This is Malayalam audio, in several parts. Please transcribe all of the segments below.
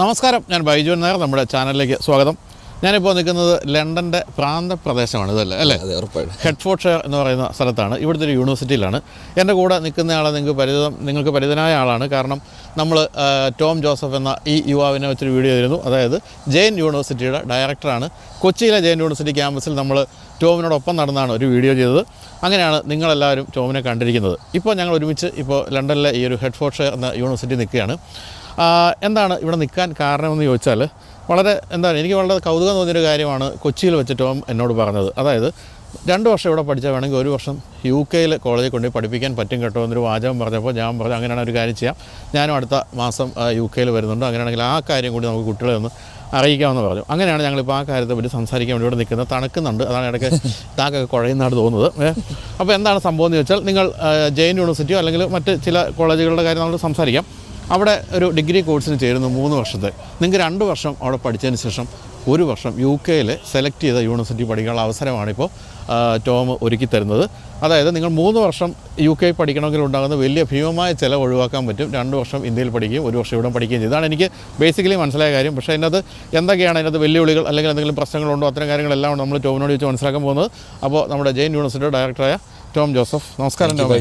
നമസ്കാരം ഞാൻ ബൈജു നായർ നമ്മുടെ ചാനലിലേക്ക് സ്വാഗതം. ഞാനിപ്പോൾ നിൽക്കുന്നത് ലണ്ടന്റെ പ്രാന്തപ്രദേശമാണ് ഇതല്ലേ? അല്ലേ? അതെ ഉറപ്പായിട്ടും. ഹെഡ്ഫോർഡ്ഷെയർ എന്ന് പറയുന്ന സ്ഥലത്താണ്. ഇവിടുത്തെ ഒരു യൂണിവേഴ്സിറ്റിയിലാണ്. എന്റെ കൂടെ നിൽക്കുന്ന ആളെ നിങ്ങൾക്ക് പരിചിതം നിങ്ങൾക്ക് പരിചിതനായ ആളാണ്. കാരണം നമ്മൾ ടോം ജോസഫ് എന്ന ഈ യുവാവിനെ വെച്ചൊരു വീഡിയോ ചെയ്തിരുന്നു. അതായത് ജെയിൻ യൂണിവേഴ്സിറ്റിയുടെ ഡയറക്ടറാണ്. കൊച്ചിയിലെ ജെയിൻ യൂണിവേഴ്സിറ്റി ക്യാമ്പസിൽ നമ്മൾ ടോമിനോടൊപ്പം നടന്നാണ് ഒരു വീഡിയോ ചെയ്തത്. അങ്ങനെയാണ് നിങ്ങളെല്ലാവരും ടോമിനെ കണ്ടിരിക്കുന്നത്. ഇപ്പോൾ ഞങ്ങൾ ഒരുമിച്ച് ഇപ്പോൾ ലണ്ടനിലെ ഈ ഒരു ഹെഡ്ഫോർഡ്ഷെയർ എന്ന യൂണിവേഴ്സിറ്റി നിൽക്കുകയാണ്. എന്താണ് ഇവിടെ നിൽക്കാൻ കാരണമെന്ന് ചോദിച്ചാൽ വളരെ എന്താണ് എനിക്ക് വളരെ കൗതുകം തോന്നിയൊരു കാര്യമാണ് കൊച്ചിയിൽ വെച്ച് ടോം എന്നോട് പറഞ്ഞത്. അതായത് രണ്ട് വർഷം ഇവിടെ പഠിച്ചാൽ വേണമെങ്കിൽ ഒരു വർഷം യു കെയിൽ കോളേജിൽ കൊണ്ടുപോയി പഠിപ്പിക്കാൻ പറ്റും കേട്ടോ എന്നൊരു വാചകം പറഞ്ഞപ്പോൾ ഞാൻ പറഞ്ഞു അങ്ങനെയാണ് ഒരു കാര്യം ചെയ്യാം. ഞാനും അടുത്ത മാസം യു കെയിൽ വരുന്നുണ്ട്. അങ്ങനെയാണെങ്കിൽ ആ കാര്യം കൂടി നമുക്ക് കുട്ടികളെ ഒന്ന് അറിയിക്കാമെന്ന് പറഞ്ഞു. അങ്ങനെയാണ് ഞങ്ങളിപ്പോൾ ആ കാര്യത്തെ പറ്റി സംസാരിക്കാൻ വേണ്ടി ഇവിടെ നിൽക്കുന്നത്. തണുക്കുന്നുണ്ട്. അതാണ് ഇടയ്ക്ക് താക്കൊക്കെ കുഴയുന്നതാണ് തോന്നുന്നത്. അപ്പോൾ എന്താണ് സംഭവം എന്ന് ചോദിച്ചാൽ നിങ്ങൾ ജെയിൻ യൂണിവേഴ്സിറ്റിയോ അല്ലെങ്കിൽ മറ്റ് ചില കോളേജുകളുടെ കാര്യം നമ്മൾ സംസാരിക്കാം. അവിടെ ഒരു ഡിഗ്രി കോഴ്സിന് ചേരുന്നു മൂന്ന് വർഷത്തെ. നിങ്ങൾക്ക് രണ്ട് വർഷം അവിടെ പഠിച്ചതിന് ശേഷം ഒരു വർഷം യു കെയിൽ സെലക്ട് ചെയ്ത യൂണിവേഴ്സിറ്റി പഠിക്കാനുള്ള അവസരമാണിപ്പോൾ ടോം ഒരുക്കി തരുന്നത്. അതായത് നിങ്ങൾ മൂന്ന് വർഷം യു കെ പഠിക്കണമെങ്കിൽ ഉണ്ടാകുന്ന വലിയ ഭീമമായ ചിലവ് ഒഴിവാക്കാൻ പറ്റും. രണ്ട് വർഷം ഇന്ത്യയിൽ പഠിക്കുകയും ഒരു വർഷം ഇവിടെ പഠിക്കുകയും ചെയ്യും. ഇതാണ് എനിക്ക് ബേസിക്കലി മനസ്സിലായ കാര്യം. പക്ഷേ അതിനകത്ത് എന്തൊക്കെയാണ് അതിനകത്ത് വെല്ലുവിളികൾ അല്ലെങ്കിൽ എന്തെങ്കിലും പ്രശ്നങ്ങളുണ്ടോ അത്തരം കാര്യങ്ങളെല്ലാം നമ്മൾ ടോമിനോട് ചോദിച്ച് മനസ്സിലാക്കാൻ പോകുന്നത്. അപ്പോൾ നമ്മുടെ ജെയിൻ യൂണിവേഴ്സിറ്റിയുടെ ഡയറക്ടറായ ടോം ജോസഫ് നമസ്കാരം ടോം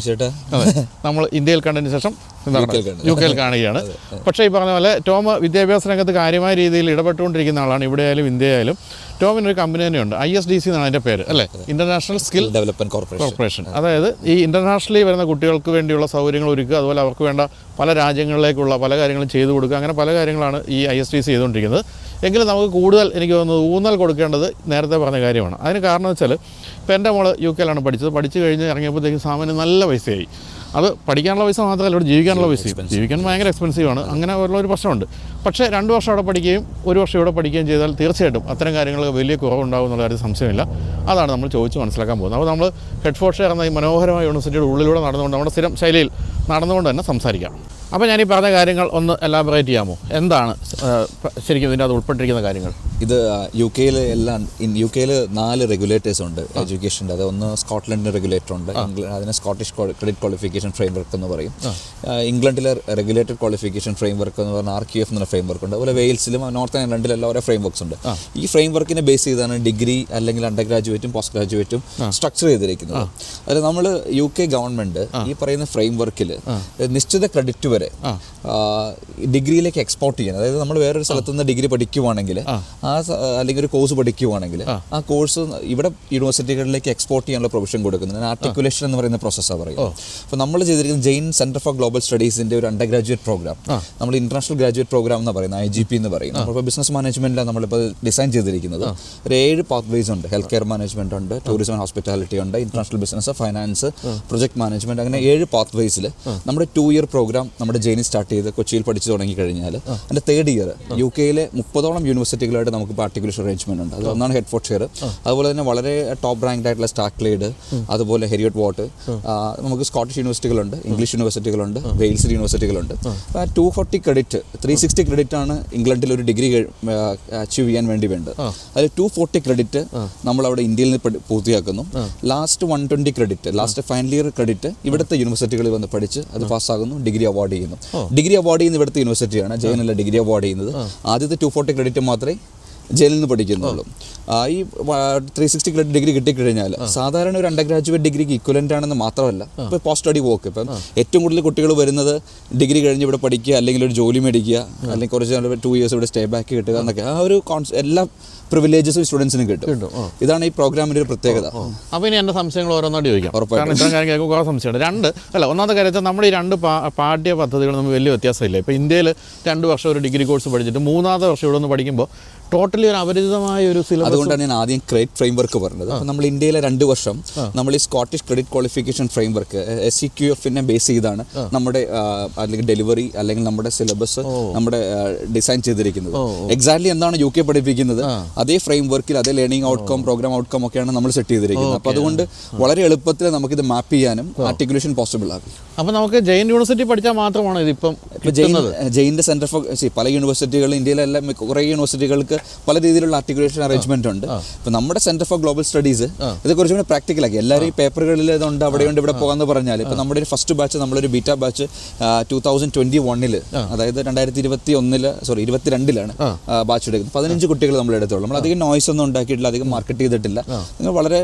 അതെ നമ്മൾ ഇന്ത്യയിൽ കണ്ടതിന് ശേഷം യു കെയിൽ കാണുകയാണ്. പക്ഷേ ഈ പറഞ്ഞ പോലെ ടോം വിദ്യാഭ്യാസ രംഗത്ത് കാര്യമായ രീതിയിൽ ഇടപെട്ടുകൊണ്ടിരിക്കുന്ന ആളാണ് ഇവിടെ ആയാലും ടോമിന് ഒരു കമ്പനി തന്നെയുണ്ട്. ഐ എസ് ഡി സി എന്നാണ് അതിന്റെ പേര് അല്ലേ? International skill development corporation corporation അതായത് ഈ ഇന്റർനാഷണലി വരുന്ന കുട്ടികൾക്ക് വേണ്ടിയുള്ള സൗകര്യങ്ങൾ ഒരുക്കുക അതുപോലെ അവർക്ക് വേണ്ട പല രാജ്യങ്ങളിലേക്കുള്ള പല കാര്യങ്ങളും ചെയ്തു കൊടുക്കുക അങ്ങനെ പല കാര്യങ്ങളാണ് ഈ ഐ എസ് ഡി സി ചെയ്തുകൊണ്ടിരിക്കുന്നത്. എങ്കിലും നമുക്ക് കൂടുതൽ എനിക്ക് തോന്നുന്നത് ഊന്നൽ കൊടുക്കേണ്ടത് നേരത്തെ പറഞ്ഞ കാര്യമാണ്. അതിന് കാരണം വെച്ചാൽ ഇപ്പോൾ എന്റെ മോൾ യു കെയിലാണ് പഠിച്ചത്. പഠിച്ചു കഴിഞ്ഞ് ഇറങ്ങിയപ്പോഴത്തേക്കും സാമാന്യം നല്ല പൈസയായി. അത് പഠിക്കാനുള്ള പൈസ മാത്രമല്ല ഇവിടെ ജീവിക്കാനുള്ള പൈസയും. ജീവിക്കാൻ ഭയങ്കര എക്സ്പെൻസീവ് ആണ്. അങ്ങനെ ഉള്ള ഒരു പ്രശ്നമുണ്ട്. പക്ഷേ രണ്ട് വർഷം അവിടെ പഠിക്കുകയും ഒരു വർഷം ഇവിടെ പഠിക്കുകയും ചെയ്താൽ തീർച്ചയായിട്ടും അത്തരം കാര്യങ്ങൾ വലിയ കുറവുണ്ടാകും എന്നുള്ള കാര്യം സംശയമില്ല. അതാണ് നമ്മൾ ചോദിച്ച് മനസ്സിലാക്കാൻ പോകുന്നത്. അപ്പോൾ നമ്മൾ ഹെഡ്ഫോർഡ്ഷെയർ എന്ന ഈ മനോഹരമായ യൂണിവേഴ്സിറ്റിയുടെ ഉള്ളിലൂടെ നടന്നുകൊണ്ട് നമ്മുടെ സ്ഥിരം ശൈലിയിൽ നടന്നുകൊണ്ട് തന്നെ സംസാരിക്കാം. അപ്പോൾ ഞാൻ ഈ പറഞ്ഞ കാര്യങ്ങൾ ഒന്ന് എലാബറേറ്റ് ചെയ്യാമോ? എന്താണ് ശരിക്കും ഇതിന്റെ അത് ഉൾപ്പെട്ടിരിക്കുന്ന കാര്യങ്ങൾ? ഇത് യു കെയിൽ എല്ലാം ഇൻ യു കെയിൽ നാല് റെഗുലേറ്റേഴ്സ് ഉണ്ട് എഡ്യൂക്കേഷന്റെ അത് ഒന്ന് സ്കോട്ട്ലൻഡിന് റെഗുലേറ്റർ ഉണ്ട് അതിന് Scottish credit qualification framework എന്ന് പറയും. ഇംഗ്ലണ്ടിലെ റെഗുലേറ്റഡ് ക്വാളിഫിക്കേഷൻ ഫ്രെയിം വർക്ക് എന്ന് പറഞ്ഞാൽ ആർ ക്യു എഫ് എന്ന ഫ്രെയിംവർക്ക് ഉണ്ട്. അതുപോലെ വെയിൽസിലും നോർത്ത് ഇംഗ്ലണ്ടിലെല്ലാം ഓരോ ഫ്രെയിം വർക്ക്സ് ഉണ്ട് ഈ ഫ്രെയിം വർക്കിനെ ബേസ് ചെയ്താണ് ഡിഗ്രി അല്ലെങ്കിൽ അണ്ടർ ഗ്രാജുവേറ്റും പോസ്റ്റ് ഗ്രാജുവേറ്റും സ്ട്രക്ചർ ചെയ്തിരിക്കുന്നത് അതിൽ നമ്മൾ യു കെ ഗവൺമെന്റ് ഈ പറയുന്ന ഫ്രെയിം വർക്കിൽ നിശ്ചിത ക്രെഡിറ്റ് വരെ ഡിഗ്രിയിലേക്ക് എക്സ്പോർട്ട് ചെയ്യാൻ. അതായത് നമ്മൾ വേറൊരു സ്ഥലത്ത് നിന്ന് ഡിഗ്രി പഠിക്കുവാണെങ്കിൽ ആ. അല്ലെങ്കിൽ ഒരു കോഴ്സ് പഠിക്കുവാണെങ്കിൽ ആ. കോഴ്സ് ഇവിടെ യൂണിവേഴ്സിറ്റികളിലേക്ക് എക്സ്പോർട്ട് ചെയ്യാനുള്ള പ്രൊവിഷൻ കൊടുക്കുന്നുണ്ട് ആർട്ടിക്കുലേഷൻ എന്ന് പറയുന്ന പ്രോസസ്സാണ് പറയുന്നത്. അപ്പോൾ നമ്മൾ ചെയ്തിരിക്കുന്ന ജെയിൻ സെന്റർ ഫോർ ഗ്ലോബൽ സ്റ്റഡീസിന്റെ ഒരു അണ്ടർ ഗ്രാജുവേറ്റ് പ്രോഗ്രാം നമ്മൾ ഇന്റർനാഷണൽ ഗ്രാജുവേറ്റ് പ്രോഗ്രാം എന്ന് പറയുന്നത് ഐ ജി പി എന്ന് പറയുന്നത്. നമ്മളിപ്പോൾ ബിസിനസ് മാനേജ്മെന്റിലാണ് നമ്മളിപ്പോൾ ഡിസൈൻ ചെയ്തിരിക്കുന്നത്. ഒരു ഏഴ് പാത്വേസ് ഉണ്ട്. ഹെൽത്ത് കെയർ മാനേജ്മെന്റ് ഉണ്ട് ടൂറിസം ആൻഡ് ഹോസ്പിറ്റാലിറ്റി ഉണ്ട് international business finance project management അങ്ങനെ ഏഴ് പാത്വേസിൽ നമ്മുടെ ടു ഇയർ പ്രോഗ്രാം നമ്മുടെ ജേണി സ്റ്റാർട്ട് ചെയ്ത് കൊച്ചിയിൽ പഠിച്ചു തുടങ്ങി കഴിഞ്ഞാൽ എന്റെ തേർഡ് ഇയർ യു കെയിലെ മുപ്പതോളം യൂണിവേഴ്സിറ്റികളായിട്ട് നമുക്ക് പാർട്ടിക്കുലർ അറേഞ്ച്മെന്റ് ഉണ്ട്. അത് ഒന്നാണ് ഹെഡ് ഫോർട്ട് ഷെയർ അതുപോലെ തന്നെ വളരെ ടോപ്പ് റാങ്ക്ഡ് ആയിട്ടുള്ള സ്റ്റാക്ലേഡ് അതുപോലെ ഹെരിയോട്ട് വാട്ട് നമുക്ക് സ്കോട്ടിഷ് യൂണിവേഴ്സിറ്റികളുണ്ട് ഇംഗ്ലീഷ് യൂണിവേഴ്സിറ്റികളുണ്ട് Wales യൂണിവേഴ്സിറ്റികളുണ്ട് two forty credit three sixty credit ആണ് ഇംഗ്ലണ്ടിൽ ഒരു ഡിഗ്രി അച്ചീവ് ചെയ്യാൻ വേണ്ടി വേണ്ടത്. അതിൽ ടു ഫോർട്ടി ക്രെഡിറ്റ് നമ്മൾ അവിടെ ഇന്ത്യയിൽ നിന്ന് പൂർത്തിയാക്കുന്നു. Last one twenty credit last final year credit ഇവിടുത്തെ യൂണിവേഴ്സിറ്റികളിൽ വന്ന് പഠിച്ച് അത് പാസ്സാകുന്നു ഡിഗ്രി അവാർഡ് ചെയ്യുന്നു. ഡിഗ്രി അവാർഡ് ചെയ്യുന്ന ഇവിടുത്തെ യൂണിവേഴ്സിറ്റിയാണ് ജയനല്ല ഡിഗ്രി അവാർഡ് ചെയ്യുന്നത്. ആദ്യത്തെ ടു ഫോർട്ടി ക്രെഡിറ്റ് മാത്രമേ ജയിലിൽ നിന്ന് പഠിക്കുന്നുള്ളൂ. ഈ ത്രീ സിക്സ്റ്റി ക്രെഡിറ്റ് ഡിഗ്രി കിട്ടിക്കഴിഞ്ഞാൽ സാധാരണ ഒരു അണ്ടർ ഗ്രാജുവേറ്റ് ഡിഗ്രിക്ക് ഇക്വലന്റ് ആണെന്ന് മാത്രമല്ല. ഇപ്പോൾ പോസ്റ്റ് സ്റ്റഡി വർക്ക് ഇപ്പം ഏറ്റവും കൂടുതൽ കുട്ടികൾ വരുന്നത് ഡിഗ്രി കഴിഞ്ഞ് ഇവിടെ പഠിക്കുക അല്ലെങ്കിൽ ഒരു ജോലി മേടിക്കുക അല്ലെങ്കിൽ കുറച്ച് ടു ഇയേഴ്സ് ഇവിടെ സ്റ്റേ ബാക്ക് കിട്ടുക എന്നൊക്കെ. ആ ഒരു കോൺസ് എല്ലാ പ്രിവിലേജസും സ്റ്റുഡൻസിന് കിട്ടും. ഇതാണ് ഈ പ്രോഗ്രാമിന്റെ ഒരു പ്രത്യേകത. അപ്പോൾ ഇനി എന്റെ സംശയങ്ങൾ ഓരോന്നായിട്ട് ചോദിക്കാം. കാരണം ഇത്രയും കാര്യം കേൾക്കുമ്പോൾ കുറേ സംശയമുണ്ട്. രണ്ട് അല്ല ഒന്നാമത്തെ കാര്യം വെച്ചാൽ നമ്മുടെ ഈ രണ്ട് പാഠ്യ പദ്ധതികൾ നമുക്ക് വലിയ വ്യത്യാസമില്ല. ഇപ്പോൾ ഇന്ത്യയിൽ രണ്ട് വർഷം ഒരു ഡിഗ്രി കോഴ്സ് പഠിച്ചിട്ട് മൂന്നാമത്തെ വർഷം ഇവിടെ നിന്ന് പഠിക്കുമ്പോൾ ടോട്ടലി ഒരു അപരിചിതമായ ഒരു സിലബസ് അതുകൊണ്ടാണ് ഞാൻ ആദ്യം ക്രെഡിറ്റ് ഫ്രെയിംവർക്ക് പറഞ്ഞത്. അപ്പോൾ നമ്മൾ ഇന്ത്യയിലെ രണ്ട് വർഷം നമ്മൾ ഈ Scottish credit qualification framework S C Q എഫിനെ ബേസ് ചെയ്താണ് നമ്മുടെ അല്ലെങ്കിൽ ഡെലിവറി അല്ലെങ്കിൽ നമ്മുടെ സിലബസ് നമ്മുടെ ഡിസൈൻ ചെയ്തിരിക്കുന്നത്. എക്സാക്ട്ലി എന്താണ് യു കെ പഠിപ്പിക്കുന്നത്? അതേ ഫ്രെയിം വർക്കിൽ അതേ ലേണിംഗ് ഔട്ട്കം പ്രോഗ്രാം ഔട്ട്കം ഒക്കെയാണ് നമ്മൾ സെറ്റ് ചെയ്തിരിക്കുന്നത്. അപ്പോൾ അതുകൊണ്ട് വളരെ എളുപ്പത്തിൽ നമുക്കിത് മാപ്പ് ചെയ്യാനും ആർട്ടിക്കുലേഷൻ പോസിബിൾ ആകും അപ്പോൾ നമുക്ക് ജെയിൻ യൂണിവേഴ്സിറ്റി പഠിച്ചാൽ മാത്രമാണ് ഇതിപ്പം ഇപ്പോൾ ജെയിൻ ജെയിന്റെ സെന്റർ ഫോർ സി പല യൂണിവേഴ്സിറ്റികൾ ഇന്ത്യയിലെല്ലാം കുറേ യൂണിവേഴ്സിറ്റികൾക്ക് പല രീതിയിലുള്ള ആർട്ടിക്കുലേഷൻ അറേഞ്ച്മെന്റ് ഉണ്ട്. അപ്പോൾ നമ്മുടെ സെന്റർ ഫോർ ഗ്ലോബൽ സ്റ്റഡീസ് ഇത് കുറച്ചും കൂടി പ്രാക്ടിക്കൽ ആക്കി. എല്ലാവരും ഈ പേപ്പറുകളിൽ ഇതുണ്ട് അവിടെയുണ്ട് ഇവിടെ പോകാന്ന് പറഞ്ഞാൽ ഇപ്പൊ നമ്മുടെ ഒരു ഫസ്റ്റ് ബാച്ച് നമ്മളൊരു beta batch two thousand twenty വണ്ണിൽ അതായത് രണ്ടായിരത്തി ഇരുപത്തി ഒന്നിൽ സോറി ഇരുപത്തിരണ്ടിലാണ് ബാച്ച് എടുക്കുന്നത്. പതിനഞ്ച് കുട്ടികൾ നമ്മൾ എടുത്തോളൂ നമ്മൾ അധികം നോയ്സ് ഒന്നും ഉണ്ടാക്കിയിട്ടില്ല അധികം മാർക്കറ്റ് ചെയ്തിട്ടില്ല. നിങ്ങൾ വളരെ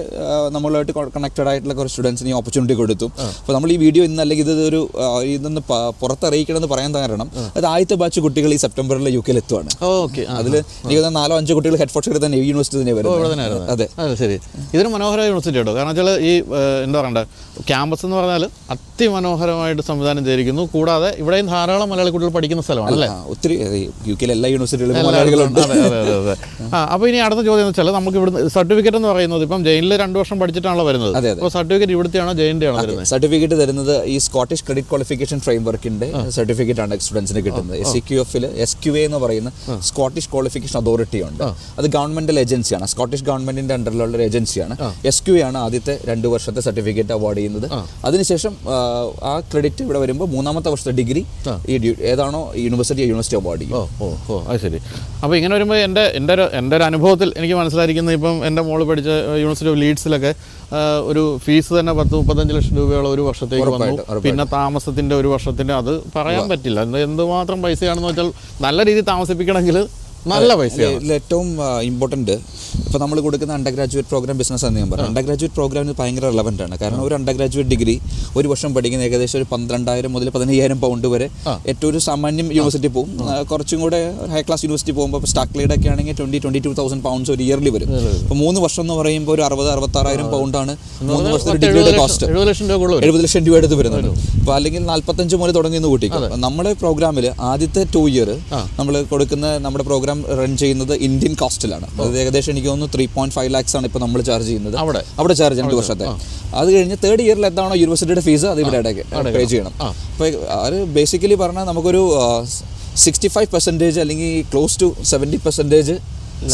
നമ്മളായിട്ട് നമ്മളുമായിട്ട് കണക്റ്റഡ് ആയിട്ടുള്ള കുറച്ച് സ്റ്റുഡൻസിന് ഈ ഓപ്പർച്യൂണിറ്റി കൊടുത്തു. അപ്പോൾ നമ്മൾ ഈ വീഡിയോ ഇന്ന് അല്ലെങ്കിൽ ഇത് ഒരു ആ, ഇതൊന്ന് പുറത്തറിയിക്കണം എന്ന് പറയാൻ കാരണം അത് ആദ്യത്തെ ബാച്ച് കുട്ടികൾ ഈ സെപ്റ്റംബറിൽ യു കെയിൽ എത്തുവാണ്. ഓക്കെ. അതിൽ എനിക്ക് വന്ന നാലോ അഞ്ചോ കുട്ടികൾ ഹെഡ്ഫോൺസ് എടുത്ത് തന്നെ യൂണിവേഴ്സിറ്റി തന്നെ വരുന്നത്. അതെ. അതെ ശരി. ഇതൊരു മനോഹര യൂണിവേഴ്സിറ്റി കേട്ടോ കാരണം വെച്ചാൽ ഈ എന്താ പറയണ്ടേ? ക്യാമ്പസ് എന്ന് പറഞ്ഞാൽ അതിമനോഹരമായിട്ട് സംവിധാനം ചെയ്തിരിക്കുന്നു. കൂടാതെ ഇവിടെയും ധാരാളം മലയാളി കുട്ടികൾ പഠിക്കുന്ന സ്ഥലമാണ് അല്ലേ? ഒത്തിരി യു കെയിലെ എല്ലാ യൂണിവേഴ്സിറ്റികളിലും മലയാളികളുണ്ട്. അതെ. ആ അപ്പോൾ ഇനി അടുത്ത ചോദ്യം എന്ന് വെച്ചാൽ നമുക്ക് ഇവിടുന്ന് സർട്ടിഫിക്കറ്റ് എന്ന് പറയുന്നത് ഇപ്പം ജയിലിൽ രണ്ട് വർഷം പഠിച്ചിട്ടാണല്ലോ വരുന്നത്. അതെ. അപ്പോൾ സർട്ടിഫിക്കറ്റ് ഇവിടുത്തെയാണോ ജയിലിന്റെ ആണോ വരുന്നത്? സർട്ടിഫിക്കറ്റ് തരുന്നത് ഈ സ്കോട്ടിഷ് ക്രെഡിറ്റ് ക്വാളിഫിക്കേഷൻ ഫ്രെയിംവർക്കിന്റെ സർട്ടിഫിക്കറ്റ് ആണ് സ്റ്റുഡൻസിന് കിട്ടുന്നത്. എസ് ക്യു എഫിൽ എസ് ക്യു എന്ന് പറയുന്ന സ്കോട്ടിഷ് ക്വാളിഫിക്കേഷൻ അതോറിറ്റി ഉണ്ട്. അത് ഗവൺമെന്റൽ ഏജൻസിയാണ്. സ്കോട്ടിഷ് ഗവൺമെന്റിന്റെ അണ്ടറിലുള്ള ഒരു ഏജൻസിയാണ്. എസ് ക്യു ആണ് ആദ്യത്തെ രണ്ട് വർഷത്തെ സർട്ടിഫിക്കറ്റ് അവാർഡ് ചെയ്യുന്നത്. അതിനുശേഷം ആ, ക്രെഡിറ്റ് ഇവിടെ വരുമ്പോൾ മൂന്നാമത്തെ വർഷത്തെ ഡിഗ്രി ഈ ഏതാണോ യൂണിവേഴ്സിറ്റി യൂണിവേഴ്സിറ്റി അവാർഡ് ചെയ്യും. ഓ ഓ അത് ശരി. അപ്പോൾ ഇങ്ങനെ വരുമ്പോൾ എന്റെ എന്റെ ഒരു എന്റെ ഒരു അനുഭവത്തിൽ എനിക്ക് മനസ്സിലായിരിക്കുന്നത് ഇപ്പം എന്റെ മോൾ പഠിച്ച യൂണിവേഴ്സിറ്റി ഓഫ് ലീഡ്സിലൊക്കെ ഒരു ഫീസ് തന്നെ പത്ത് മുപ്പത്തഞ്ച് ലക്ഷം രൂപയോളം ഒരു വർഷത്തേക്ക് വന്നു. പിന്നെ താമസത്തിന്റെ ഒരു വർഷത്തിന്റെ അത് പറയാൻ പറ്റില്ല. എന്ത് എന്തുമാത്രം പൈസയാണെന്ന് വെച്ചാൽ നല്ല രീതിയിൽ താമസിപ്പിക്കണമെങ്കിൽ നല്ല പൈസ ഏറ്റവും ഇമ്പോർട്ടന്റ് ഇപ്പോൾ നമ്മൾ കൊടുക്കുന്ന അണ്ടർ ഗ്രാജുവേറ്റ് പ്രോഗ്രാം ബിസിനസ് എന്ന് ഞാൻ പറയാം. അണ്ടർ ഗ്രാജുവേറ്റ് പ്രോഗ്രാമിന് ഭയങ്കര റെലവന്റ് ആണ്. കാരണം ഒരു അണ്ടർ ഗ്രാജുവേറ്റ് ഡിഗ്രി ഒരു വർഷം പഠിക്കുന്ന ഏകദേശം ഒരു പന്ത്രണ്ടായിരം മുതൽ പതിനയ്യായിരം പൗണ്ട് വരെ ഏറ്റവും ഒരു സാമാന്യം യൂണിവേഴ്സിറ്റി പോകും കുറച്ചും കൂടെ ഹൈ ക്ലാസ് യൂണിവേഴ്സിറ്റി പോകുമ്പോൾ ഇപ്പോൾ സ്റ്റാക്ലേഡ് ഒക്കെ ആണെങ്കിൽ twenty twenty two thousand pounds ഒരു ഇയർലി വരും. അപ്പോൾ മൂന്ന് വർഷം എന്ന് പറയുമ്പോൾ ഒരു അറുപത് അറുപത്താറായിരം പൗണ്ടാണ് മൂന്ന് വർഷത്തെ ഡിഗ്രിയുടെ കോസ്റ്റ് എഴുപത് ലക്ഷം രൂപ എടുത്ത് വരുന്നുണ്ട്. അപ്പോൾ അല്ലെങ്കിൽ നാൽപ്പത്തഞ്ച് മുതൽ തുടങ്ങിയെന്ന് കൂട്ടിക്കും. നമ്മുടെ പ്രോഗ്രാമിൽ ആദ്യത്തെ ടു ഇയർ നമ്മൾ കൊടുക്കുന്ന നമ്മുടെ പ്രോഗ്രാം റൺ ചെയ്യുന്നത് ഇന്ത്യൻ കോസ്റ്റിലാണ് അത് ഏകദേശം എനിക്ക് തോന്നുന്നു ത്രീ പോയിന്റ് ഫൈവ് ലാക്സ് ആണ് ഇപ്പോൾ നമ്മൾ ചാർജ് ചെയ്യുന്നത്. അവിടെ? അവിടെ ചാർജ് രണ്ട് വർഷത്തെ. അത് കഴിഞ്ഞ് തേർഡ് ഇയറിൽ എന്താണോ യൂണിവേഴ്സിറ്റിയുടെ ഫീസ് അത് ഇവിടെ ഇടയ്ക്ക് പേ ചെയ്യണം. അപ്പോൾ അത് ബേസിക്കലി പറഞ്ഞാൽ നമുക്കൊരു സിക്സ്റ്റി ഫൈവ് പെർസെന്റേജ് അല്ലെങ്കിൽ close to seventy percentage